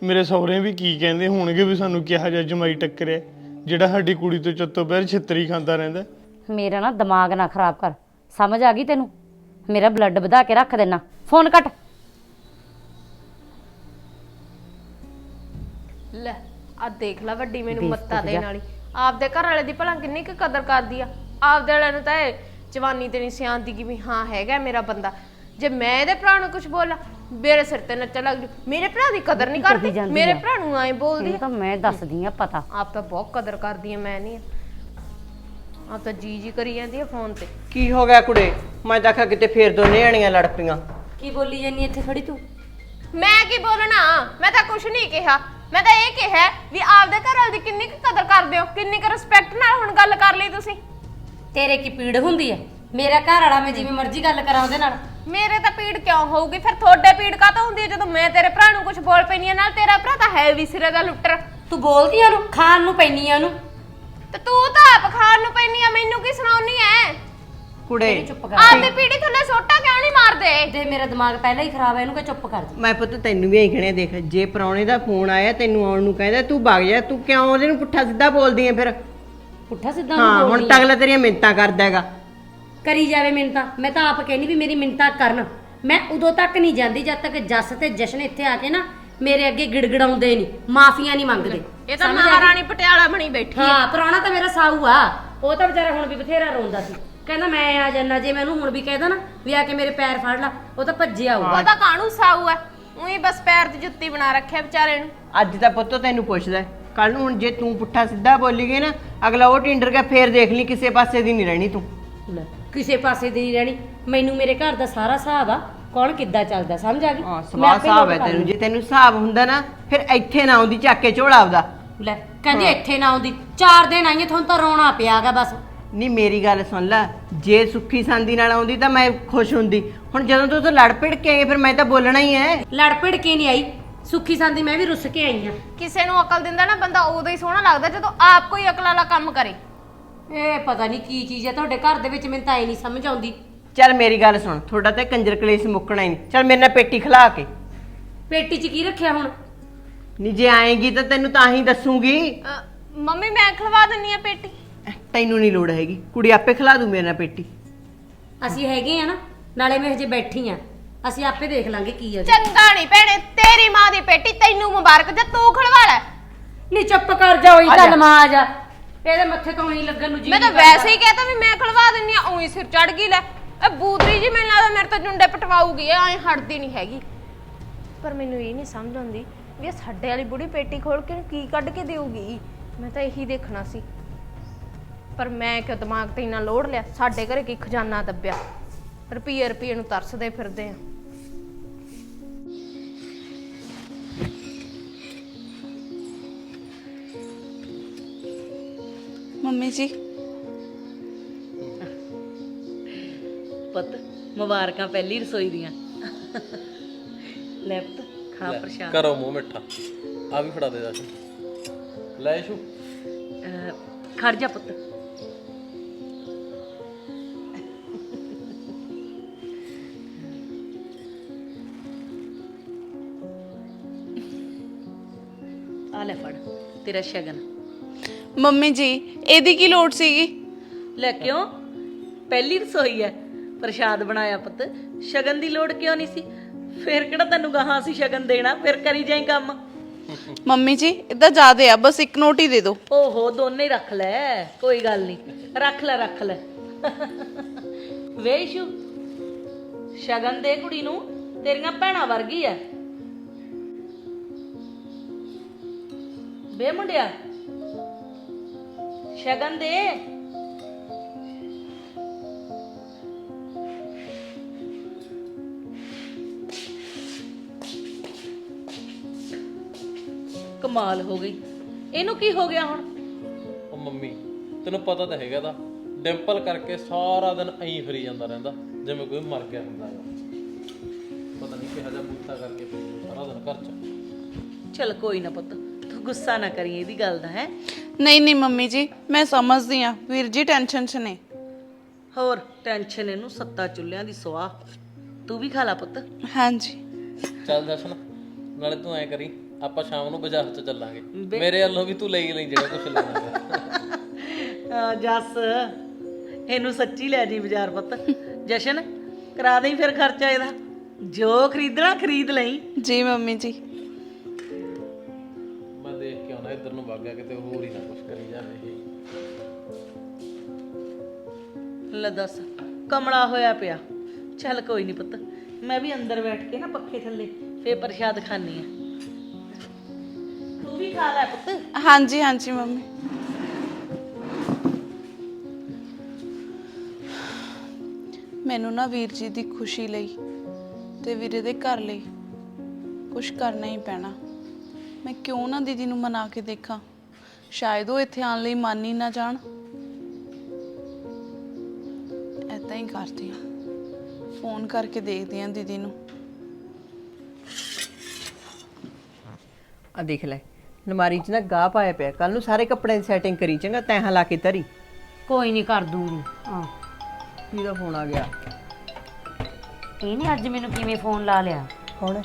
ਮੇਰੇ ਸਹੁਰੇ ਵੀ ਕੀ ਕਹਿੰਦੇ ਹੋਣਗੇ ਵੀ ਸਾਨੂੰ ਕਿਹਾ ਜਾ ਜਮਾਈ ਟੱਕਰਿਆ। ਜਿਹੜਾ ਸਾਡੀ ਕੁੜੀ ਤੋਂ ਚੱਤੋ ਪੈਰ ਛਿੱਤਰੀ ਖਾਂਦਾ ਰਹਿੰਦਾ। ਮੇਰਾ ਨਾ ਦਿਮਾਗ ਨਾ ਖਰਾਬ ਕਰ। ਸਮਝ ਆ ਗਈ ਤੈਨੂੰ? ਮੇਰਾ ਬਲੱਡ ਵਧਾ ਕੇ ਰੱਖ ਦੇਣਾ ਫੋਨ ਕੱਟ। ਲੈ ਆ ਦੇਖ ਲੈ ਵੱਡੀ ਮੈਨੂੰ ਮੱਤਾ ਦੇਣ ਵਾਲੀ ਆਪਦੇ ਘਰ ਵਾਲੇ ਦੀ ਭਲਾ ਕਿੰਨੀ ਕੁ ਕਦਰ ਕਰਦੀ ਆ। ਆਪਦੇ ਵਾਲਿਆਂ ਨੂੰ ਤਾਂ ਇਹ ਜਵਾਨੀ ਤੇ ਨਹੀਂ ਸਿਆਣਦੀ ਕਿ ਵੀ ਹਾਂ ਹੈਗਾ ਮੇਰਾ ਬੰਦਾ। ਜੇ ਮੈਂ ਇਹਦੇ ਭਰਾ ਨੂੰ ਕੁਝ ਬੋਲਾਂ ਮੇਰੇ ਸਿਰ ਤੇ ਨੱਚਣ ਲੱਗ ਜੂ ਮੇਰੇ ਭਰਾ ਦੀ ਕਦਰ ਨਹੀਂ ਕਰੀ ਕਰਦੀ ਜਾਂਦੀ ਮੇਰੇ ਆ। ਭਰਾ ਨੂੰ ਐਂ ਬੋਲਦੀ ਇਹ ਤਾਂ ਮੈਂ ਦੱਸਦੀ ਆ ਪਤਾ। ਆਪ ਤਾਂ ਬਹੁਤ ਕਦਰ ਕਰਦੀ ਆ ਮੈਂ ਨਹੀਂ ਆਪ ਤਾਂ ਜੀ ਜੀ ਕਰੀ ਜਾਂਦੀ ਆ ਫੋਨ ਤੇ। ਕੀ ਹੋ ਗਿਆ ਕੁੜੇ? ਮੈਂ ਤਾਂ ਆਖਿਆ ਕਿਤੇ ਫੇਰ ਦੋਨੇ ਜਣੀਆਂ ਲੜ ਪਈਆਂ। ਕੀ ਬੋਲੀ ਜਾਨੀ ਇੱਥੇ ਖੜੀ ਤੂੰ? ਮੈਂ ਕੀ ਬੋਲਣਾ? ਮੈਂ ਤਾਂ ਕੁਝ ਨਹੀਂ ਕਿਹਾ। ਮੈਂ ਤਾਂ ਇਹ ਕਿਹਾ ਵੀ ਆਪਦੇ ਘਰ ਵਾਲੇ ਦੀ ਕਿੰਨੀ ਕੁ ਕਦਰ ਕਰਦੇ ਹੋ ਕਿੰਨੀ ਕੁ ਰਿਸਪੈਕਟ ਨਾਲ ਹੁਣ ਗੱਲ ਕਰ ਲਈ ਤੁਸੀਂ। ਤੇਰੇ ਕੀ ਪੀੜ ਹੁੰਦੀ ਹੈ ਮੇਰਾ ਘਰ ਵਾਲਾ ਮੈਂ ਜਿਵੇਂ ਮਰਜ਼ੀ ਗੱਲ ਕਰਾਂ ਉਹਦੇ ਨਾਲ। ਮੇਰੇ ਤਾਂ ਪੀੜ ਕਿਉਂ ਹੋਊਗੀ? ਫਿਰ ਤੁਹਾਡੇ ਪੀੜ ਕਾਹਤੋਂ ਹੁੰਦੀ ਹੈ ਜਦੋਂ ਮੈਂ ਤੇਰੇ ਭਰਾ ਨੂੰ ਕੁਝ ਬੋਲ ਪੈਣੀ ਆ ਨਾਲ ਤੇਰਾ ਭਰਾ ਤਾਂ ਹੈ ਵੀ ਸਿਰੇ ਦਾ ਲੁੱਟਰ। ਤੂੰ ਬੋਲਦੀ ਆ ਉਹਨੂੰ ਖਾਣ ਨੂੰ ਪੈਣੀ ਆ ਉਹਨੂੰ। ਤੇ ਤੂੰ ਤਾਂ ਆਪ ਖਾਣ ਨੂੰ ਪੈਣੀ ਆ ਮੈਨੂੰ ਕੀ ਸੁਣਾਉਣੀ ਐ? ਕੁੜੇ। ਚੁੱਪ ਕਰ। ਆਪਦੀ ਪੀੜੀ ਥੱਲੇ ਸੋਟਾ ਕਿਉਂ ਨਹੀਂ ਮਾਰਦੇ? ਤੇ ਮੇਰਾ ਦਿਮਾਗ ਪਹਿਲਾਂ ਹੀ ਖਰਾਬ ਹੈ ਇਹਨੂੰ ਕਿ ਚੁੱਪ ਕਰ ਜਾ। ਮੈਂ ਪੁੱਤ ਤੈਨੂੰ ਵੀ ਐਂ ਕਹਿਣਾ ਦੇਖ ਜੇ ਪ੍ਰਾਹੁਣੇ ਦਾ ਫੋਨ ਆਇਆ ਤੈਨੂੰ ਆਉਣ ਨੂੰ ਕਹਿੰਦਾ ਤੂੰ ਵਗ ਜਾ ਤੂੰ ਕਿਉਂ ਉਹਦੇ ਨੂੰ ਪੁੱਠਾ ਸਿੱਧਾ ਬੋਲਦੀ ਐ ਫਿਰ? ਪੁੱਠਾ ਸਿੱਧਾ ਹਾਂ ਹੁਣ ਤਾਂ ਅਗਲਾ ਤੇਰੀਆਂ ਮਿੰਤਾਂ ਕਰਦਾ ਹੈਗਾ। ਕਰੀ ਜਾਵੇ ਮਿੰਤਾ ਮੈਂ ਤਾਂ ਆਪ ਕਹਿੰਦੀ ਵੀ ਮੇਰੀ ਮਿੰਤਾ ਕਰਨ। ਮੈਂ ਉਦੋਂ ਤੱਕ ਨਹੀਂ ਜਾਂਦੀ ਜਦ ਤੱਕ ਜੱਸ ਤੇ ਜਸ਼ਨ ਇੱਥੇ ਆ ਕੇ ਨਾ ਮੇਰੇ ਅੱਗੇ ਗਿੜਗੜਾਉਂਦੇ ਨਹੀਂ ਮਾਫੀਆਂ ਨਹੀਂ ਮੰਗਦੇ। ਇਹ ਤਾਂ ਸਮਝ ਆ ਗਈ? ਮਹਾਰਾਣੀ ਪਟਿਆਲਾ ਬਣੀ ਬੈਠੀ ਹਾਂ। ਪੁਰਾਣਾ ਤਾਂ ਮੇਰਾ ਸਾਊ ਆ। ਉਹ ਤਾਂ ਵਿਚਾਰਾ ਹੁਣ ਵੀ ਬਥੇਰਾ ਰੋਂਦਾ ਸੀ। ਕਹਿੰਦਾ ਮੈਂ ਆ ਜਾਨਾ ਜੇ ਮੈਂ ਉਹਨੂੰ ਹੁਣ ਵੀ ਕਹਿਦਾ ਨਾ ਵੀ ਆ ਕੇ ਮੇਰੇ ਪੈਰ ਫੜ ਲਾ ਉਹ ਤਾਂ ਭੱਜਿਆ ਆਊਗਾ ਉਹ ਤਾਂ ਕਾਣੂ ਸਾਊ ਐ ਉਹੀ ਬਸ ਪੈਰ ਦੀ ਜੁੱਤੀ ਬਣਾ ਰੱਖਿਆ ਵਿਚਾਰੇ ਨੂੰ। ਅੱਜ ਤਾਂ ਪੁੱਤ ਤੈਨੂੰ ਪੁੱਛਦਾ ਕੱਲ ਨੂੰ ਹੁਣ ਜੇ ਤੂੰ ਪੁੱਠਾ ਸਿੱਧਾ ਬੋਲੀ ਗਈ ਨਾ ਅਗਲਾ ਉਹ ਟਿੰਡਰ ਕੇ ਫੇਰ ਦੇਖ ਲਈ ਕਿਸੇ ਪਾਸੇ ਦੀ ਨਹੀਂ ਰਹਿਣੀ ਤੂੰ। ਲੈ, ਕਿਸੇ ਪਾਸੇ ਦੀ ਨਹੀਂ ਰਹਿਣੀ। ਮੈਨੂੰ ਮੇਰੇ ਘਰ ਦਾ ਸਾਰਾ ਹਿਸਾਬ ਆ ਕੌਣ ਕਿੱਦਾਂ ਚੱਲਦਾ ਸਮਝ ਆ ਗਈ? ਹਾਂ ਸਵਾਹ ਆਪੇ ਹਿਸਾਬ ਹੈ ਕਰ ਤੈਨੂੰ ਜੇ ਤੈਨੂੰ ਹਿਸਾਬ ਹੁੰਦਾ ਨਾ ਫਿਰ ਇੱਥੇ ਨਾ ਆਉਂਦੀ ਚੱਕ ਕੇ ਝੋਲਾ ਆਪਦਾ। ਲੈ ਕਹਿੰਦੀ ਇੱਥੇ ਨਾ ਆਉਂਦੀ। ਚਾਰ ਦਿਨ ਆਈਏ ਤੁਹਾਨੂੰ ਤਾਂ ਰੋਣਾ ਪਿਆਗਾ ਬਸ। ਨਹੀਂ ਮੇਰੀ ਗੱਲ ਸੁਣ ਲੈ। ਜੇ ਸੁੱਖੀ ਸੰਦੀ ਨਾਲ ਆਉਂਦੀ ਤਾਂ ਮੈਂ ਖੁਸ਼ ਹੁੰਦੀ। ਹੁਣ ਜਦੋਂ ਤੂੰ ਤੋਂ ਲੜ ਭਿੜ ਕੇ ਆਈ ਫਿਰ ਮੈਂ ਤਾਂ ਬੋਲਣਾ ਹੀ ਹੈ। ਲੜ ਭਿੜ ਕੇ ਨਹੀਂ ਆਈ। ਸੁੱਖੀ ਸੰਦੀ ਮੈਂ ਵੀ ਰੁੱਸ ਕੇ ਆਈ ਆ ਕਿਸੇ ਨੂੰ ਅਕਲ ਦਿੰਦਾ ਨਾ ਬੰਦਾ ਉਦੋਂ ਹੀ ਸੋਹਣਾ ਲੱਗਦਾ ਜਦੋਂ ਆਪ ਕੋਈ ਅਕਲ ਵਾਲਾ ਕੰਮ ਕਰੇ। ਇਹ ਪਤਾ ਨਹੀਂ ਕੀ ਚੀਜ਼ ਹੈ ਤੁਹਾਡੇ ਘਰ ਦੇ ਵਿੱਚ ਮੈਨੂੰ ਤਾਂ ਇਹ ਨਹੀਂ ਸਮਝ ਆਉਂਦੀ। ਚੱਲ ਮੇਰੀ ਗੱਲ ਸੁਣ ਤੁਹਾਡਾ ਤੇ ਕੰਜਰ ਕਲੇਸ਼ ਮੁੱਕਣਾ ਹੀ ਨਹੀਂ। ਚੱਲ ਮੇਰੇ ਨਾਲ ਪੇਟੀ ਖਿਲਾ ਕੇ। ਪੇਟੀ 'ਚ ਕੀ ਰੱਖਿਆ ਹੁਣ? ਨਹੀਂ ਜੇ ਆਏਗੀ ਤਾਂ ਤੈਨੂੰ ਤਾਂ ਹੀ ਦੱਸੂਗੀ। ਅ, ਮੰਮੀ ਮੈਂ ਖਲਵਾ ਦਿੰਨੀ ਆ ਪੇਟੀ। ਤੈਨੂੰ ਨਹੀਂ ਲੋੜ ਹੈਗੀ। ਕੁੜੀ ਆਪੇ ਖਿਲਾ ਦੂ ਮੇਰੇ ਨਾਲ ਪੇਟੀ। ਅਸੀਂ ਹੈਗੇ ਆ ਨਾ ਨਾਲੇ ਮੈਂ ਹਜੇ ਬੈਠੀ ਆ। ਅਸੀਂ ਆਪੇ ਦੇਖ ਲਾਂਗੇ ਕੀ ਹੈ ਚੰਗਾ ਨਹੀਂ ਭੈਣੇ ਤੇਰੀ ਮਾਂ ਦੀ ਪੇਟੀ ਤੈਨੂੰ ਮੁਬਾਰਕ ਜੇ ਤੂੰ ਖਲਵਾ ਲੈ। ਨਹੀਂ ਚੁੱਪ ਕਰ ਜਾ ਉਹੀ ਤਾਂ ਨਮਾਜ਼ ਆ। ਇਹਦੇ ਮੱਥੇ ਤੋਂ ਹੀ ਲੱਗਣ ਨੂੰ ਜੀ ਮੈਂ ਤਾਂ ਵੈਸੇ ਹੀ ਕਹਤਾ ਵੀ ਮੈਂ ਖਲਵਾ ਦਿੰਨੀ ਆ ਉਹੀ ਸਿਰ ਚੜ ਗਈ ਲੈ। ਇਹ ਬੂਦਰੀ ਜੀ ਮੈਨੂੰ ਲੱਗਦਾ ਮੇਰੇ ਤੋਂ ਜੁੰਡੇ ਪਟਵਾਉਗੀ ਐ ਹਟਦੀ ਨਹੀਂ ਹੈਗੀ। ਪਰ ਮੈਨੂੰ ਇਹ ਨਹੀਂ ਸਮਝ ਆਉਂਦੀ ਵੀ ਇਹ ਸਾਡੇ ਵਾਲੀ ਬੁੜੀ ਪੇਟੀ ਖੋਲ ਕੇ ਕੀ ਕੱਢ ਕੇ ਦੇਊਗੀ? ਮੈਂ ਤਾਂ ਇਹੀ ਦੇਖਣਾ ਸੀ। ਪਰ ਮੈਂ ਕਿਉਂ ਦਿਮਾਗ ਤੇ ਇੰਨਾ ਲੋੜ ਲਿਆ? ਸਾਡੇ ਘਰੇ ਕੀ ਖਜ਼ਾਨਾ ਦੱਬਿਆ? ਰੁਪਈਏ ਰੁਪਈਏ ਨੂੰ ਤਰਸਦੇ ਫਿਰਦੇ ਆ। ਮੰਮੀ ਜੀ। ਪੁੱਤ ਮੁਬਾਰਕਾਂ ਪਹਿਲੀ ਰਸੋਈ ਦੀਆਂ। ਲੈ ਪੁੱਤ ਖਾ ਪ੍ਰਸ਼ਾਦ। ਕਰੋ ਮੂੰਹ ਮਿੱਠਾ। ਆ ਵੀ ਫੜਾ ਦੇ ਦੱਸ ਲੈ ਸ਼ੂ ਅਹ, ਖੜ ਜਾ ਪੁੱਤ। ਆ ਲੈ ਫੜ ਤੇਰਾ ਸ਼ਗਨ। ਮੰਮੀ ਜੀ ਇਹਦੀ ਕੀ ਲੋੜ ਸੀਗੀ? ਲੈ ਕਿਉਂ? ਪਹਿਲੀ ਰਸੋਈ ਹੈ ਪ੍ਰਸ਼ਾਦ ਬਣਾਇਆ ਪੁੱਤ। ਸ਼ਗਨ ਦੀ ਲੋੜ ਕਿਉਂ ਨਹੀਂ ਸੀ? ਫੇਰ ਕਿਹੜਾ ਤੈਨੂੰ ਗਾਹਾਂ ਸੀ ਸ਼ਗਨ ਦੇਣਾ? ਫਿਰ ਕਰੀ ਜਾਈ ਕੰਮ। ਮੰਮੀ ਜੀ ਇਦਾਂ ਜ਼ਿਆਦੇ ਆ ਬਸ ਇੱਕ ਨੋਟ ਹੀ ਦੇ ਦਿਓ। ਓਹੋ ਦੋਨੇ ਹੀ ਰੱਖ ਲੈ। ਕੋਈ ਗੱਲ ਨਹੀਂ। ਰੱਖ ਲੈ ਰੱਖ ਲੈ। ਵੇਸ਼ੂ ਸ਼ਗਨ ਦੇ ਕੁੜੀ ਨੂੰ ਤੇਰੀਆਂ ਭੈਣਾਂ ਵਰਗੀ ਐ। ਬੇ ਮੁੰਡਿਆ ਸ਼ਗਨ ਦੇ। ਕਮਾਲ ਹੋ ਗਈ। ਇਹਨੂੰ ਕੀ ਹੋ ਗਿਆ ਹੁਣ? ਉਹ ਮੰਮੀ ਤੈਨੂੰ ਪਤਾ ਤਾਂ ਹੈਗਾ ਦਾ ਡਿੰਪਲ ਕਰਕੇ ਸਾਰਾ ਦਿਨ ਐਂ ਫਰੀ ਜਾਂਦਾ ਰਹਿੰਦਾ ਜਿਵੇਂ ਕੋਈ ਮਰ ਗਿਆ ਹੁੰਦਾ ਹੈਗਾ। ਪਤਾ ਨਹੀਂ ਕਿਹੋ ਜਿਹਾ ਬੂਥਾ ਕਰਕੇ ਫਿਰੀ ਸਾਰਾ ਦਿਨ ਘਰ ਚ। ਚਲ ਕੋਈ ਨਾ ਪੁੱਤ ਤੂੰ ਗੁੱਸਾ ਨਾ ਕਰੀ ਇਹਦੀ ਗੱਲ ਦਾ ਹੈ? ਨਹੀਂ ਨਹੀਂ ਮੰਮੀ ਜੀ ਮੈਂ ਸਮਝਦੀ ਆ ਵੀਰ ਜੀ ਟੈਨਸ਼ਨ 'ਚ ਨੇ। ਹੋਰ ਟੈਨਸ਼ਨ ਇਹਨੂੰ ਸੱਤਾ ਚੁੱਲ੍ਹਿਆਂ ਦੀ ਸਵਾਹ। ਤੂੰ ਵੀ ਖਾ ਲਾ ਪੁੱਤ। ਹਾਂਜੀ। ਚੱਲ ਜਸ਼ਨ ਨਾਲੇ ਤੂੰ ਐ ਕਰੀ ਆਪਾਂ ਸ਼ਾਮ ਨੂੰ ਬਾਜ਼ਾਰ ਚ ਚੱਲਾਂਗੇ। ਮੇਰੇ ਵੱਲੋਂ ਵੀ ਤੂੰ ਲਈ ਲਈ ਜਿਹੜਾ ਕੁਝ ਲੈਣਾ ਹੈ। ਆ ਜੱਸ ਇਹਨੂੰ ਸੱਚੀ ਲੈ ਜੀ ਬਾਜ਼ਾਰ ਪੁੱਤ। ਜਸ਼ਨ ਕਰਾ ਦੇਈ ਫਿਰ ਖਰਚਾ ਇਹਦਾ। ਜੋ ਖਰੀਦਣਾ ਖਰੀਦ ਲਈ। ਜੀ ਮੰਮੀ ਜੀ। ਮੈਂ ਦੇਖ ਕੇ ਆਉਣਾ ਇੱਧਰ ਨੂੰ ਵਗ ਗਿਆ ਕਿਤੇ ਹੋਰ ਲੈ ਦੱਸ, ਕਮਲਾ ਹੋਇਆ ਪਿਆ। ਚੱਲ ਕੋਈ ਨਹੀਂ ਪੁੱਤ, ਮੈਂ ਵੀ ਅੰਦਰ ਬੈਠ ਕੇ ਨਾ ਪੱਖੇ ਥੱਲੇ ਫੇਰ ਪ੍ਰਸ਼ਾਦ ਖਾਣੀ ਆ। ਤੂੰ ਵੀ ਖਾ ਲੈ ਪੁੱਤ। ਹਾਂਜੀ ਹਾਂਜੀ ਮੰਮੀ। ਮੈਨੂੰ ਨਾ ਵੀਰ ਜੀ ਦੀ ਖੁਸ਼ੀ ਲਈ ਤੇ ਵੀਰੇ ਦੇ ਘਰ ਲਈ ਕੁਝ ਕਰਨਾ ਹੀ ਪੈਣਾ। ਮੈਂ ਕਿਉਂ ਨਾ ਦੀਦੀ ਨੂੰ ਮਨਾ ਕੇ ਦੇਖਾਂ? ਸ਼ਾਇਦ ਉਹ ਇੱਥੇ ਆਉਣ ਲਈ ਮੰਨ ਹੀ ਨਾ ਜਾਣ। ਐਦਾਂ ਹੀ ਕਰਦੀ ਹਾਂ ਫੋਨ ਕਰਕੇ ਦੇਖਦੀ ਹਾਂ ਦੀਦੀ ਨੂੰ। ਆ ਦੇਖ ਲੈ ਨਮਾਰੀ 'ਚ ਨਾ ਗਾਹ ਪਾਇਆ ਪਿਆ। ਕੱਲ ਨੂੰ ਸਾਰੇ ਕੱਪੜਿਆਂ ਦੀ ਸੈਟਿੰਗ ਕਰੀ ਚੰਗਾ ਤੈਹਾਂ ਲਾ ਕੇ ਧਰੀ। ਕੋਈ ਨਹੀਂ ਕਰ ਦੂੰਗੀ। ਹਾਂ ਕਿਹਦਾ ਫੋਨ ਆ ਗਿਆ। ਇਹਨੇ ਅੱਜ ਮੈਨੂੰ ਕਿਵੇਂ ਫੋਨ ਲਾ ਲਿਆ। ਕੌਣ ਹੈ?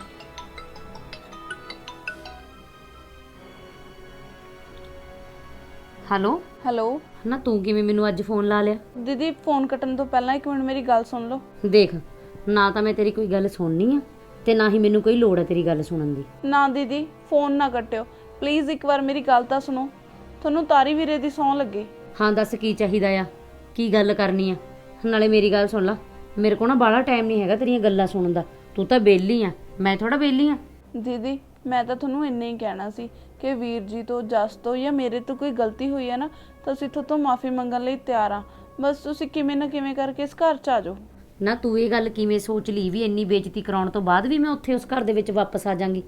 ਹੈਲੋ? ਹੈਲੋ? ਨਾ ਤੂੰ ਕਿਵੇਂ ਮੈਨੂੰ ਅੱਜ ਫੋਨ ਲਾ ਲਿਆ? ਦੀਦੀ ਫੋਨ ਕੱਟਣ ਤੋਂ ਪਹਿਲਾਂ ਇੱਕ ਮਿੰਟ ਮੇਰੀ ਗੱਲ ਸੁਣ ਲਓ। ਦੇਖ ਨਾ ਤਾਂ ਮੈਂ ਤੇਰੀ ਕੋਈ ਗੱਲ ਸੁਣਨੀ ਆ ਤੇ ਨਾ ਹੀ ਮੈਨੂੰ ਕੋਈ ਲੋੜ ਹੈ ਤੇਰੀ ਗੱਲ ਸੁਣਨ ਦੀ। ਨਾ ਦੀਦੀ ਫੋਨ ਨਾ ਕੱਟਿਓ। ਪਲੀਜ਼ ਇੱਕ ਵਾਰ ਮੇਰੀ ਗੱਲ ਤਾਂ ਸੁਣੋ। ਤੁਹਾਨੂੰ ਤਾਰੀ ਵੀਰੇ ਦੀ ਸੌਂ ਲੱਗੇ। ਹਾਂ ਦੱਸ ਕੀ ਚਾਹੀਦਾ ਆ? ਕੀ ਗੱਲ ਕਰਨੀ ਆ? ਨਾਲੇ ਮੇਰੀ ਗੱਲ ਸੁਣ ਲੈ। ਮੇਰੇ ਕੋਲ ਨਾ ਬਾਹਲਾ ਟਾਈਮ ਨਹੀਂ ਹੈਗਾ ਤੇਰੀਆਂ ਗੱਲਾਂ ਸੁਣਨ ਦਾ। ਤੂੰ ਤਾਂ ਬੇਲੀ ਆ। ਮੈਂ ਥੋੜਾ ਬੇਲੀ ਆ। ਦੀਦੀ ਮੈਂ ਤਾਂ ਤੁਹਾਨੂੰ ਇੰਨਾ ਹੀ ਕਹਿਣਾ ਸੀ ਕਿ ਵੀਰ ਜੀ ਤੋਂ ਜਸ ਤੋਂ ਜਾਂ ਮੇਰੇ ਤੋਂ ਕੋਈ ਗਲਤੀ ਹੋਈ ਹੈ ਨਾ ਤਾਂ ਅਸੀਂ ਤੁਹਾਡੇ ਤੋਂ ਮਾਫੀ ਮੰਗਣ ਲਈ ਤਿਆਰ ਆ ਬਸ ਤੁਸੀਂ ਕਿਵੇਂ ਨਾ ਕਿਵੇਂ ਕਰਕੇ ਇਸ ਘਰ ਚ ਆ ਜਾਓ। ਨਾ ਤੂੰ ਇਹ ਗੱਲ ਕਿਵੇਂ ਸੋਚ ਲਈ ਵੀ ਇੰਨੀ ਬੇਇੱਜ਼ਤੀ ਕਰਾਉਣ ਤੋਂ ਬਾਅਦ ਵੀ ਮੈਂ ਉੱਥੇ ਉਸ ਘਰ ਦੇ ਵਿੱਚ ਵਾਪਸ ਆ ਜਾਾਂਗੀ?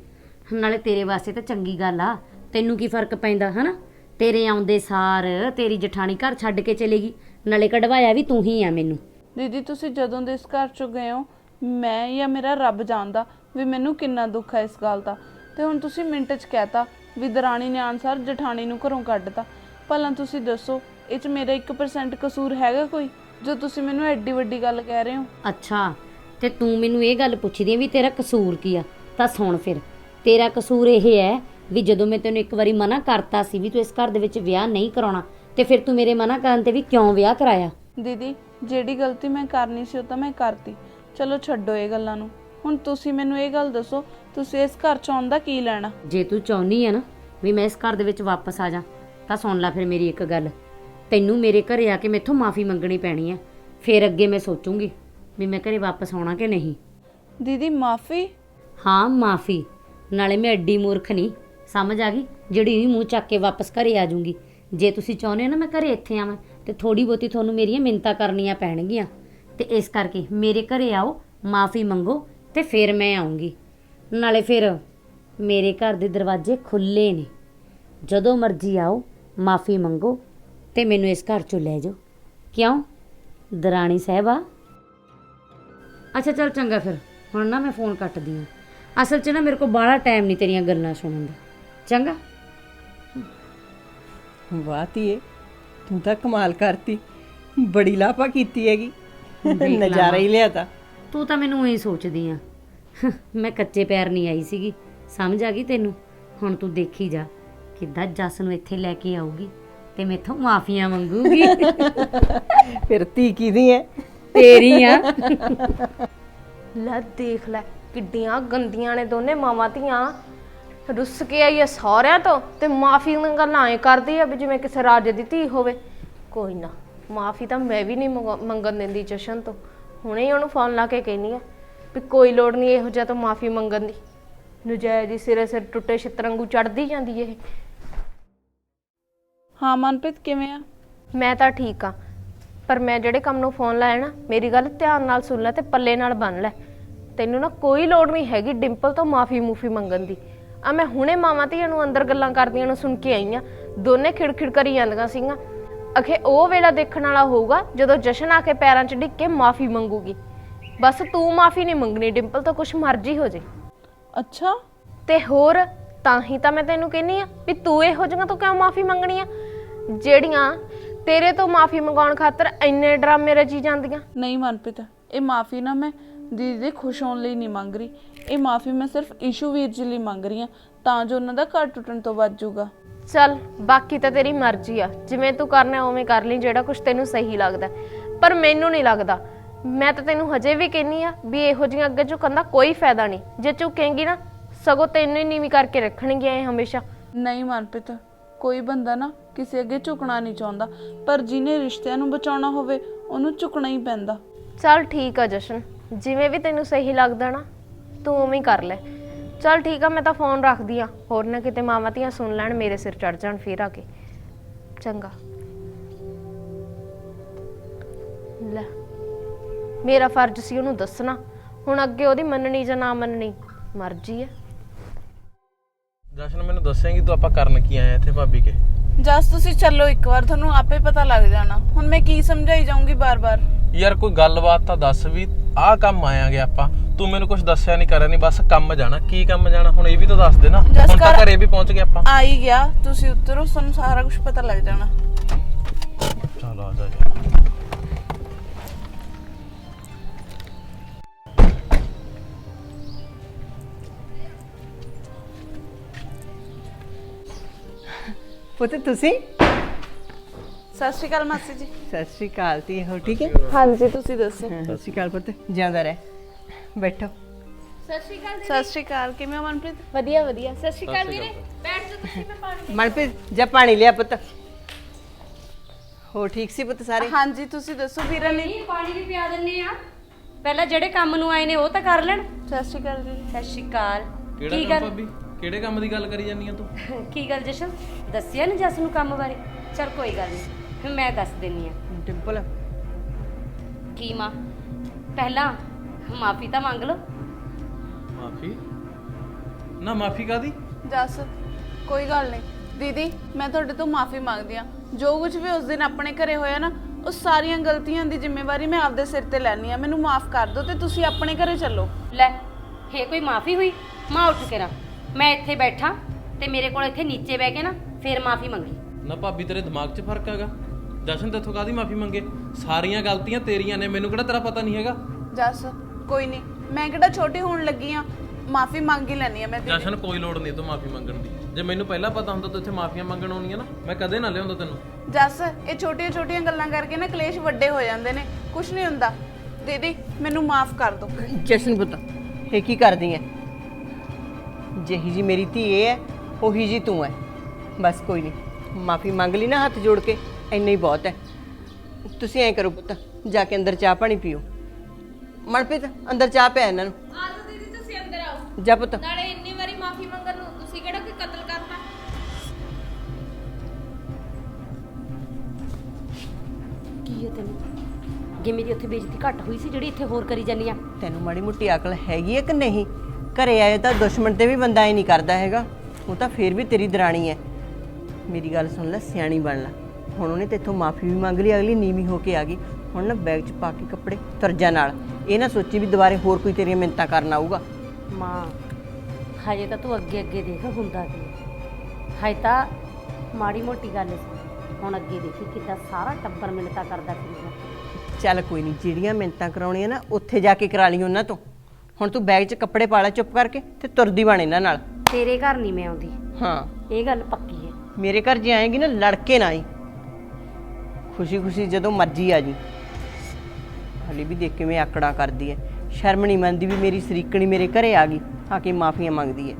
ਨਾਲੇ ਤੇਰੇ ਵਾਸਤੇ ਤਾਂ ਚੰਗੀ ਗੱਲ ਆ। ਤੈਨੂੰ ਕੀ ਫ਼ਰਕ ਪੈਂਦਾ ਹਨਾ? ਤੇਰੇ ਆਉਂਦੇ ਸਾਰ ਤੇਰੀ ਜਠਾਣੀ ਘਰ ਛੱਡ ਕੇ ਚਲੇਗੀ। ਨਾਲੇ ਕਢਵਾਇਆ ਵੀ ਤੂੰ ਹੀ ਆ ਮੈਨੂੰ। ਦੀਦੀ ਤੁਸੀਂ ਜਦੋਂ ਦੇ ਇਸ ਘਰ ਚੋਂ ਗਏ ਹੋ ਮੈਂ ਜਾਂ ਮੇਰਾ ਰੱਬ ਜਾਣਦਾ ਵੀ ਮੈਨੂੰ ਕਿੰਨਾ ਦੁੱਖ ਹੈ ਇਸ ਗੱਲ ਦਾ। ਤੇ ਹੁਣ ਤੁਸੀਂ ਮਿੰਟ 'ਚ ਕਹਿਤਾ ਵੀ ਦਰਾਣੀ ਨੇ ਆਨਸਰ ਜਠਾਣੀ ਨੂੰ ਘਰੋਂ ਕੱਢਤਾ। ਭਲਾ ਤੁਸੀਂ ਦੱਸੋ ਇਹ 'ਚ ਮੇਰਾ 1% ਕਸੂਰ ਹੈਗਾ ਕੋਈ ਜੋ ਤੁਸੀਂ ਮੈਨੂੰ ਐਡੀ ਵੱਡੀ ਗੱਲ ਕਹਿ ਰਹੇ ਹੋ? ਅੱਛਾ ਤੇ ਤੂੰ ਮੈਨੂੰ ਇਹ ਗੱਲ ਪੁੱਛਦੀ ਆਂ ਵੀ ਤੇਰਾ ਕਸੂਰ ਕੀ ਆ? ਤਾਂ ਸੁਣ ਫਿਰ। ਤੇਰਾ ਕਸੂਰ ਇਹ ਹੈ ਵੀ ਜਦੋਂ ਮੈਂ ਤੈਨੂੰ ਇੱਕ ਵਾਰੀ ਮਨਾ ਕਰਤਾ ਸੀ ਵੀ ਤੂੰ ਇਸ ਘਰ ਦੇ ਵਿੱਚ ਵਿਆਹ ਨਹੀਂ ਕਰਾਉਣਾ ਤੇ ਫਿਰ ਤੂੰ ਮੇਰੇ ਮਨਾ ਕਰਨ ਤੇ ਵੀ ਕਿਉਂ ਵਿਆਹ ਕਰਾਇਆ? ਦੀਦੀ ਜਿਹੜੀ ਗਲਤੀ ਮੈਂ ਕਰਨੀ ਸੀ ਉਹ ਤਾਂ ਮੈਂ ਕਰਤੀ। ਚਲੋ ਛੱਡੋ ਇਹ ਗੱਲਾਂ ਨੂੰ। ਹੁਣ ਤੁਸੀਂ ਮੈਨੂੰ ਇਹ ਗੱਲ ਦੱਸੋ ਤੁਸੀਂ ਇਸ ਘਰ ਚ ਆਉਣ ਦਾ ਕੀ ਲੈਣਾ? ਜੇ ਤੂੰ ਚਾਹੁੰਦੀ ਆ ਨਾ ਵੀ ਮੈਂ ਇਸ ਘਰ ਦੇ ਵਿੱਚ ਵਾਪਸ ਆ ਜਾ ਤਾਂ ਸੁਣ ਲੈ ਫਿਰ ਮੇਰੀ ਇੱਕ ਗੱਲ। ਤੈਨੂੰ ਮੇਰੇ ਘਰੇ ਆ ਕੇ ਮੈਥੋਂ ਮਾਫੀ ਮੰਗਣੀ ਪੈਣੀ ਆ। ਫਿਰ ਅੱਗੇ ਮੈਂ ਸੋਚੂੰਗੀ ਵੀ ਮੈਂ ਘਰੇ ਵਾਪਸ ਆਉਣਾ ਕਿ ਨਹੀਂ। ਦੀਦੀ ਮਾਫੀ? ਹਾਂ ਮਾਫੀ। ਨਾਲੇ ਮੈਂ ਐਡੀ ਮੂਰਖ ਨਹੀਂ। ਸਮਝ ਆ ਗਈ? ਜਿਹੜੀ ਵੀ ਮੂੰਹ ਚੱਕ ਕੇ ਵਾਪਸ ਘਰੇ ਆ ਜਾਊਂਗੀ। ਜੇ ਤੁਸੀਂ ਚਾਹੁੰਦੇ ਹੋ ਨਾ ਮੈਂ ਘਰੇ ਇੱਥੇ ਆਵਾਂ ਤੇ ਥੋੜੀ ਬਹੁਤੀ ਤੁਹਾਨੂੰ ਮੇਰੀਆਂ ਮਿੰਤਾ ਕਰਨੀਆਂ ਪੈਣਗੀਆਂ। ਤੇ ਇਸ ਕਰਕੇ ਮੇਰੇ ਘਰੇ ਆਓ ਮਾਫੀ ਮੰਗੋ ਤੇ ਫਿਰ ਮੈਂ ਆਉਂਗੀ। ਨਾਲੇ ਫਿਰ ਮੇਰੇ ਘਰ ਦੇ ਦਰਵਾਜ਼ੇ ਖੁੱਲੇ ਨੇ। ਜਦੋਂ ਮਰਜ਼ੀ ਆਓ ਮਾਫੀ ਮੰਗੋ ਤੇ ਮੈਨੂੰ ਇਸ ਘਰ ਚੋਂ ਲੈ ਜਾਓ। ਕਿਉਂ? ਦਰਾਣੀ ਸਾਹਿਬਾ। ਅੱਛਾ ਚੱਲ ਚੰਗਾ ਫਿਰ। ਹੁਣ ਨਾ ਮੈਂ ਫੋਨ ਕੱਟਦੀ ਹਾਂ। ਅਸਲ 'ਚ ਨਾ ਮੇਰੇ ਕੋਲ ਬਾਹਲਾ ਟਾਈਮ ਨਹੀਂ ਤੇਰੀਆਂ ਗੱਲਾਂ ਸੁਣਨ ਦਾ। ਚੰਗਾ? ਵਾਹ ਧੀਏ ਤੂੰ ਤਾਂ ਕਮਾਲ ਕਰਤੀ। ਬੜੀ ਲਾਪਾ ਕੀਤੀ ਹੈਗੀ। ਨਜ਼ਾਰਾ ਹੀ ਲਿਆ ਤਾ। ਤੂੰ ਤਾਂ ਮੈਨੂੰ ਇਹੀ ਸੋਚਦੀ ਆ। ਮੈਂ ਕੱਚੇ ਪੈਰ ਨਹੀਂ ਆਈ ਸੀਗੀ। ਸਮਝ ਆ ਗਈ ਤੈਨੂੰ? ਹੁਣ ਤੂੰ ਦੇਖੀ ਜਾ। ਕਿੱਦਾਂ ਜੱਸ ਨੂੰ ਇੱਥੇ ਲੈ ਕੇ ਆਊਗੀ ਤੇ ਮੈਥੋਂ ਮਾਫੀਆਂ ਮੰਗੂਗੀ। ਫਿਰ ਧੀ ਕਿਹਦੀ ਹੈ ਤੇਰੀ ਆ। ਲੈ ਦੇਖ ਲੈ ਕਿੱਡੀਆਂ ਗੰਦੀਆਂ ਨੇ ਦੋਨੇ ਮਾਵਾਂ ਧੀਆਂ। ਰੁੱਸ ਕੇ ਆਈ ਐ ਸਹੁਰਿਆਂ ਤੋਂ ਤੇ ਮਾਫੀ ਗੱਲਾਂ ਐ ਕਰਦੀ ਆ ਵੀ ਜਿਵੇਂ ਕਿਸੇ ਰਾਜੇ ਦੀ ਧੀ ਹੋਵੇ। ਕੋਈ ਨਾ ਮਾਫੀ ਤਾਂ ਮੈਂ ਵੀ ਨਹੀਂ ਮੰਗ- ਮੰਗਣ ਦਿੰਦੀ ਜਸ਼ਨ ਤੋਂ। ਹੁਣੇ ਹੀ ਉਹਨੂੰ ਫੋਨ ਲਾ ਕੇ ਕਹਿਨੀ ਆ। ਵੀ ਕੋਈ ਲੋੜ ਨਹੀਂ ਇਹੋ ਜਿਹਾ ਤੋਂ ਮਾਫੀ ਮੰਗਣ ਦੀ। ਨਜਾਇਜ਼ ਹੀ ਸਿਰੇ ਸਿਰ ਟੁੱਟੇ ਛਿੱਤਰੰਗੂ ਚੜਦੀ ਜਾਂਦੀ ਇਹ। ਹਾਂ ਮਨਪ੍ਰੀਤ ਕਿਵੇਂ ਆ? ਮੈਂ ਤਾਂ ਠੀਕ ਆ। ਪਰ ਮੈਂ ਜਿਹੜੇ ਕੰਮ ਨੂੰ ਫੋਨ ਲਾਇਆ ਨਾ ਮੇਰੀ ਗੱਲ ਧਿਆਨ ਨਾਲ ਸੁਣ ਲੈ ਤੇ ਪੱਲੇ ਨਾਲ ਬੰਨ ਲੈ। ਤੈਨੂੰ ਨਾ ਕੋਈ ਲੋੜ ਨਹੀਂ ਹੈਗੀ ਡਿੰਪਲ ਤੋਂ ਮਾਫੀ ਮੂਫੀ ਮੰਗਣ ਦੀ। ਆ ਮੈਂ ਹੁਣੇ ਮਾਵਾਂ ਧੀਆਂ ਨੂੰ ਅੰਦਰ ਗੱਲਾਂ ਕਰਦੀਆਂ ਨੂੰ ਸੁਣ ਕੇ ਆਈ ਆ। ਦੋਨੇ ਖਿੜਖਿੜ ਕਰੀ ਜਾਂਦੀਆਂ ਸੀਗੀਆਂ। ਅਖੇ ਉਹ ਵੇਲਾ ਦੇਖਣ ਵਾਲਾ ਹੋਊਗਾ ਜਦੋਂ ਜਸ਼ਨ ਆ ਕੇ ਪੈਰਾਂ 'ਚ ਡਿੱਗ ਕੇ ਮਾਫੀ ਮੰਗੂਗੀ। ਬਸ ਤੂੰ ਮਾਫੀ ਨਹੀਂ ਮੰਗਣੀ ਡਿੰਪਲ ਤੋਂ ਕੁਛ ਮਰਜ਼ੀ ਹੋ ਜੇ। ਅੱਛਾ। ਤੇ ਹੋਰ ਤਾਂ ਹੀ ਤਾਂ ਮੈਂ ਤੈਨੂੰ ਕਹਿੰਨੀ ਆ ਵੀ ਤੂੰ ਇਹੋ ਜਿਹੀਆਂ ਤੋਂ ਕਿਉਂ ਮਾਫੀ ਮੰਗਣੀ ਆ ਜਿਹੜੀਆਂ ਤੇਰੇ ਤੋਂ ਮਾਫੀ ਮੰਗਾਉਣ ਖਾਤਰ ਇੰਨੇ ਡਰਾਮੇ ਰਚੀ ਜਾਂਦੀਆਂ। ਨਹੀਂ ਮਨਪ੍ਰੀਤ ਇਹ ਮਾਫੀ ਨਾ ਮੈਂ ਦੀਦੀ ਦੇ ਖੁਸ਼ ਹੋਣ ਲਈ ਨਹੀਂ ਮੰਗ ਰਹੀ। ਇਹ ਮਾਫੀ ਮੈਂ ਸਿਰਫ ਇਸ਼ੂ ਵੀਰ ਜੀ ਲਈ ਮੰਗ ਰਹੀ ਹਾਂ ਤਾਂ ਜੋ ਉਹਨਾਂ ਦਾ ਘਰ ਟੁੱਟਣ ਤੋਂ ਬਚ ਜਾਊਗਾ। ਚੱਲ ਬਾਕੀ ਤਾਂ ਤੇਰੀ ਮਰਜ਼ੀ ਆ। ਜਿਵੇਂ ਤੂੰ ਕਰਨਾ ਉਵੇਂ ਕਰ ਲਈ ਜਿਹੜਾ ਕੁਝ ਤੈਨੂੰ ਸਹੀ ਲੱਗਦਾ। ਪਰ ਮੈਨੂੰ ਨਹੀਂ ਲੱਗਦਾ ਮੈਂ ਤਾਂ ਤੈਨੂੰ ਹਜੇ ਵੀ ਕਹਿੰਨੀ ਆ ਵੀ ਇਹੋ ਜਿਹੀਆਂ ਅੱਗੇ ਝੁਕਣ ਦਾ ਕੋਈ ਫਾਇਦਾ ਨਹੀਂ। ਜੇ ਝੁਕੇਂਗੀ ਨਾ ਸਗੋਂ ਤੈਨੂੰ ਹੀ ਨੀਵੀਂ ਕਰਕੇ ਰੱਖਣਗੀਆਂ ਇਹ ਹਮੇਸ਼ਾ। ਨਹੀਂ ਮਨਪ੍ਰੀਤ ਕੋਈ ਬੰਦਾ ਨਾ ਕਿਸੇ ਅੱਗੇ ਝੁਕਣਾ ਨਹੀਂ ਚਾਹੁੰਦਾ ਪਰ ਜਿਹਨੇ ਰਿਸ਼ਤਿਆਂ ਨੂੰ ਬਚਾਉਣਾ ਹੋਵੇ ਉਹਨੂੰ ਝੁਕਣਾ ਹੀ ਪੈਂਦਾ। ਚੱਲ ਠੀਕ ਆ ਜਸ਼ਨ ਜਿਵੇਂ ਵੀ ਤੈਨੂੰ ਸਹੀ ਲੱਗਦਾ ਨਾ ਤੂੰ ਉਵੇਂ ਹੀ ਕਰ ਲੈ। ਚੱਲ ਠੀਕ ਆ ਮੈਂ ਤਾਂ ਫੋਨ ਰੱਖਦੀ ਆ। ਹੋਰ ਨਾ ਕਿਤੇ ਮਾਵਾਂ ਧੀਆਂ ਸੁਣ ਲੈਣ ਮੇਰੇ ਸਿਰ ਚੜ ਜਾਣ ਫੇਰ ਆ ਕੇ। ਚੰਗਾ। ਲੈ। ਮੇਰਾ ਫਰਜ਼ ਸੀ ਉਹਨੂੰ ਦੱਸਣਾ। ਹੁਣ ਅੱਗੇ ਉਹਦੀ ਮੰਨਣੀ ਜਾਂ ਨਾ ਮੰਨਣੀ ਮਰਜ਼ੀ ਹੈ। ਜਸ਼ਨ ਮੈਨੂੰ ਦੱਸੇਂਗੀ ਤੂੰ ਆਪਾਂ ਕਰਨ ਕੀ ਆਏ ਆ ਇੱਥੇ ਭਾਬੀ ਕੇ। ਜਸ ਤੁਸੀਂ ਚੱਲੋ ਇੱਕ ਵਾਰ ਤੁਹਾਨੂੰ ਆਪੇ ਪਤਾ ਲੱਗ ਜਾਣਾ। ਹੁਣ ਮੈਂ ਕੀ ਸਮਝਾਈ ਜਾਊਂਗੀ ਬਾਰ-ਬਾਰ? ਯਾਰ ਕੋਈ ਗੱਲਬਾਤ ਤਾਂ ਦੱਸ ਵੀ ਆਹ ਕੰਮ ਆਇਆਂਗੇ ਆਪਾਂ। ਤੂੰ ਮੈਨੂੰ ਕੁਝ ਦੱਸਿਆ ਨਹੀਂ ਕਰਿਆ ਨਹੀਂ ਬਸ ਕੰਮ ਜਾਣਾ। ਕੀ ਕੰਮ ਜਾਣਾ? ਹੁਣ ਇਹ ਵੀ ਤਾਂ ਦੱਸ ਦੇ ਨਾ ਜਸ ਹੁਣ ਤਾਂ ਕਰ- ਘਰੇ ਵੀ ਪਹੁੰਚ ਗਏ ਆਪਾਂ। ਆ ਹੀ ਗਿਆ ਤੁਸੀਂ ਉਤਰੋ ਤੁਹਾਨੂੰ ਸਾਰਾ ਕੁਝ ਪਤਾ ਲੱਗ ਜਾਣਾ। ਚਲ ਆ ਜਾ ਜਾ। ਪੁੱਤ ਤੁਸੀਂ? ਸਤਿ ਸ਼੍ਰੀ ਅਕਾਲ ਮਾਸੀ ਜੀ। ਸਤਿ ਸ਼੍ਰੀ ਅਕਾਲ ਧੀ ਹੋ ਠੀਕ ਹੈ? ਹਾਂਜੀ ਤੁਸੀਂ ਦੱਸੋ। ਸਤਿ ਸ਼੍ਰੀ ਅਕਾਲ ਪੁੱਤ ਜਿਉਂਦਾ ਰਹਿ। ਬੈਠੋ। ਸਤਿ ਸ਼੍ਰੀ ਅਕਾਲ ਕਿਵੇਂ ਹੋ ਮਨਪ੍ਰੀਤ? ਵਧੀਆ ਵਧੀਆ। ਸਤਿ ਸ਼੍ਰੀ ਅਕਾਲ ਵੀਰੇ। ਬੈਠ ਜਾ ਤੁਸੀਂ ਮੈਂ ਪਾਣੀ ਮਨਪ੍ਰੀਤ ਜਾ ਪਾਣੀ ਲਿਆ ਪੁੱਤ। ਹੋ ਠੀਕ ਸੀ ਪੁੱਤ ਸਾਰੇ? ਹਾਂਜੀ ਤੁਸੀਂ ਦੱਸੋ ਵੀਰਾਂ ਨੇ? ਨਹੀਂ ਪਾਣੀ ਵੀ ਪਿਆ ਦਿੰਨੇ ਆ। ਪਹਿਲਾਂ ਜਿਹੜੇ ਕੰਮ ਨੂੰ ਆਏ ਨੇ ਉਹ ਤਾਂ ਕਰ ਲੈਣ। ਸਤਿ ਸ਼੍ਰੀ ਅਕਾਲ ਜੀ ਸਤਿ ਸ਼੍ਰੀ ਅਕਾਲ। ਕਿਹੜਾ ਕੀ ਕੰਮ ਗੱਲ? ਭਾਬੀ? ਕਿਹੜੇ ਕੰਮ ਦੀ ਗੱਲ ਕਰੀ ਜਾਂਦੀ ਆ ਤੂੰ? ਕੀ ਗੱਲ ਜਸ਼ਨ? ਦੱਸਿਆ ਨੀ ਜਸ ਨੂੰ ਕੰਮ ਬਾਰੇ? ਚਲ ਕੋਈ ਗੱਲ ਨਹੀਂ ਮੈਂ ਦੱਸ ਦਿੰਨੀ ਆ। ਡਿੰਪਲ। ਕੀ ਮਾਂ? ਪਹਿਲਾਂ ਮਾਫੀ ਤਾਂ ਮੰਗ ਲਓ। ਮਾਫੀ? ਨਾ ਮਾਫੀ ਕਾਦੀ ਜਸ ਕੋਈ ਗੱਲ ਨਹੀਂ ਦੀਦੀ ਮੈਂ ਤੁਹਾਡੇ ਤੋਂ ਮਾਫੀ ਮੰਗਦੀ ਆ। ਜੋ ਕੁਝ ਵੀ ਉਸ ਦਿਨ ਆਪਣੇ ਘਰੇ ਹੋਇਆ ਨਾ ਉਹ ਸਾਰੀਆਂ ਗਲਤੀਆਂ ਦੀ ਜ਼ਿੰਮੇਵਾਰੀ ਮੈਂ ਆਪਦੇ ਸਿਰ ਤੇ ਲੈਣੀ ਆ। ਮੈਨੂੰ ਮਾਫ ਕਰ ਦਿਓ ਤੇ ਤੁਸੀਂ ਆਪਣੇ ਘਰੇ ਚੱਲੋ। ਲੈ ਇਹ ਕੋਈ ਮਾਫੀ ਹੋਈ? ਮਾਂ ਉੱਠ ਕੇ ਰਾ ਮੈਂ ਇੱਥੇ ਬੈਠਾ ਤੇ ਮੇਰੇ ਕੋਲ ਇੱਥੇ ਨੀਚੇ ਬਹਿ ਕੇ ਨਾ ਫੇਰ ਮਾਫੀ ਮੰਗੀ। ਨਾ ਭਾਬੀ ਤੇਰੇ ਦਿਮਾਗ 'ਚ ਫ਼ਰਕ ਹੈਗਾ? ਜਸ਼ਨ ਤੇਥੋਂ ਕਾਦੀ ਮਾਫੀ ਮੰਗੇ? ਸਾਰੀਆਂ ਗਲਤੀਆਂ ਤੇਰੀਆਂ ਨੇ ਮੈਨੂੰ ਕਿਹੜਾ ਤੇਰਾ ਪਤਾ ਨਹੀਂ ਹੈਗਾ? ਜੱਸ ਕੋਈ ਨਹੀਂ। ਮੈਂ ਕਿਹੜਾ ਛੋਟੀ ਹੋਣ ਲੱਗੀ ਆ ਮਾਫੀ ਮੰਗ ਹੀ ਲੈਣੀ ਆ ਮੈਂ ਦੀਦੀ ਜਸ਼ਨ ਕੋਈ ਲੋੜ ਨਹੀਂ ਤੂੰ ਮਾਫੀ ਮੰਗਣ ਦੀ। ਜੇ ਮੈਨੂੰ ਪਹਿਲਾਂ ਪਤਾ ਹੁੰਦਾ ਤੂੰ ਇੱਥੇ ਮਾਫੀਆਂ ਮੰਗਣ ਆਉਣੀਆਂ ਨਾ। ਮੈਂ ਕਦੇ ਨਾ ਲਿਆਉਂਦਾ ਤੈਨੂੰ। ਜੱਸ ਇਹ ਛੋਟੀਆਂ ਛੋਟੀਆਂ ਗੱਲਾਂ ਕਰਕੇ ਨਾ ਕਲੇਸ਼ ਵੱਡੇ ਹੋ ਜਾਂਦੇ ਨੇ। ਕੁਝ ਨਹੀਂ ਹੁੰਦਾ। ਦੀਦੀ ਮੈਨੂੰ ਮਾਫ ਕਰ ਦਿਓ ਜਸ਼ਨ ਪੁੱਤ ਇਹ ਕੀ ਕਰਦੀ ਐ? ਜਿਹੀ ਜੀ ਮੇਰੀ ਧੀ ਇਹ ਹੈ ਉਹੀ ਜੀ ਤੂੰ ਐ ਬਸ ਕੋਈ ਨਹੀਂ ਮਾਫੀ ਮੰਗ ਲਈ ਨਾ ਹੱਥ ਜੋੜ ਕੇ ਇੰਨਾ ਹੀ ਬਹੁਤ ਹੈ। ਤੁਸੀਂ ਐਂ ਕਰੋ ਪੁੱਤ ਜਾ ਕੇ ਅੰਦਰ ਚਾਹ ਪਾਣੀ ਪੀਓ। ਮਨਪ੍ਰੀਤ ਅੰਦਰ ਚਾਹ ਪਿਆ ਇਹਨਾਂ ਨੂੰ। ਆਜੋ ਦੀਦੀ ਤੁਸੀਂ ਅੰਦਰ ਆਓ। ਜਾ ਪੁੱਤ। ਨਾਲੇ ਇੰਨੀ ਵਾਰੀ ਮਾਫੀ ਮੰਗਣ ਨੂੰ ਤੁਸੀਂ ਕਿਹੜਾ ਕੋਈ ਕਤਲ ਕਰਤਾ ਕੀ ਹੈ ਤੈਨੂੰ? ਜੇ ਮੇਰੀ ਉੱਥੇ ਬੇਇੱਜ਼ਤੀ ਘੱਟ ਹੋਈ ਸੀ ਜਿਹੜੀ ਇੱਥੇ ਹੋਰ ਕਰੀ ਜਾਨੀ ਆ? ਤੈਨੂੰ ਮਾੜੀ ਮੁੱਟੀ ਅਕਲ ਹੈਗੀ ਹੈ ਕਿ ਨਹੀਂ? ਘਰੇ ਆਏ ਤਾਂ ਦੁਸ਼ਮਣ ਤੇ ਵੀ ਬੰਦਾ ਹੀ ਨਹੀਂ ਕਰਦਾ ਹੈਗਾ। ਉਹ ਤਾਂ ਫੇਰ ਵੀ ਤੇਰੀ ਦਰਾਣੀ ਹੈ। ਮੇਰੀ ਗੱਲ ਸੁਣ ਲੈ ਸਿਆਣੀ ਬਣ ਲੈ। ਹੁਣ ਉਹਨੇ ਤੇਥੋਂ ਮਾਫੀ ਵੀ ਮੰਗ ਲਈ ਅਗਲੀ ਨੀਵੀਂ ਹੋ ਕੇ ਆ ਗਈ। ਹੁਣ ਨਾ ਬੈਗ 'ਚ ਪਾ ਕੇ ਕੱਪੜੇ ਤਰਜਾ ਨਾਲ। ਇਹ ਨਾ ਸੋਚੀ ਵੀ ਦੁਬਾਰੇ ਹੋਰ ਕੋਈ ਤੇਰੀਆਂ ਮਿੰਤਾਂ ਕਰਨ ਆਊਗਾ। ਮਾਂ ਹਜੇ ਤਾਂ ਤੂੰ ਅੱਗੇ ਅੱਗੇ ਦੇਖ ਹੁੰਦਾ ਕੀ ਹੈ। ਹਜੇ ਤਾਂ ਮਾੜੀ ਮੋਟੀ ਗੱਲ ਸੀ। ਹੁਣ ਅੱਗੇ ਦੇਖੀ ਕਿੱਦਾਂ ਸਾਰਾ ਟੱਬਰ ਮਿੰਨਤਾ ਕਰਦਾ ਫਿਰੂਗਾ ਚੱਲ ਕੋਈ ਨਹੀਂ ਜਿਹੜੀਆਂ ਮਿੰਤਾਂ ਕਰਾਉਣੀਆਂ ਨਾ ਉੱਥੇ ਜਾ ਕੇ ਕਰਾ ਲਈ ਉਹਨਾਂ ਤੋਂ। ਹੁਣ ਤੂੰ ਬੈਗ 'ਚ ਕੱਪੜੇ ਪਾ ਲੈ ਚੁੱਪ ਕਰਕੇ ਤੇ ਤੁਰਦੀ ਬਣ ਇਹਨਾਂ ਨਾਲ। ਤੇਰੇ ਘਰ ਨਹੀਂ ਮੈਂ ਆਉਂਦੀ। ਹਾਂ। ਇਹ ਗੱਲ ਪੱਕੀ ਹੈ। ਮੇਰੇ ਘਰ ਜੇ ਆਏਗੀ ਨਾ ਲੜਕੇ ਨਾ ਆਈ। ਖੁਸ਼ੀ ਖੁਸ਼ੀ ਜਦੋਂ ਮਰਜ਼ੀ ਆ ਜੀ ਹਲੇ ਵੀ ਦੇਖ ਕਿਵੇਂ ਆਕੜਾ ਕਰਦੀ ਐ। ਸ਼ਰਮ ਨਹੀਂ ਮੰਨਦੀ ਵੀ ਮੇਰੀ ਸਰੀਕਣੀ ਮੇਰੇ ਘਰੇ ਆ ਗਈ ਆ ਕੇ ਮਾਫੀਆਂ ਮੰਗਦੀ ਐ।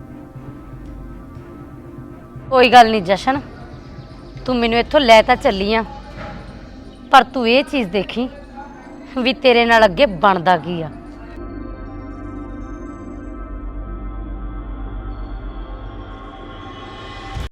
ਕੋਈ ਗੱਲ ਨਹੀਂ ਜਸ਼ਨ ਤੂੰ ਮੈਨੂੰ ਇੱਥੋਂ ਲੈ ਤਾਂ ਚੱਲੀ ਆ। ਪਰ ਤੂੰ ਇਹ ਚੀਜ਼ ਦੇਖੀ ਵੀ ਤੇਰੇ ਨਾਲ ਅੱਗੇ ਬਣਦਾ ਕੀ ਆ।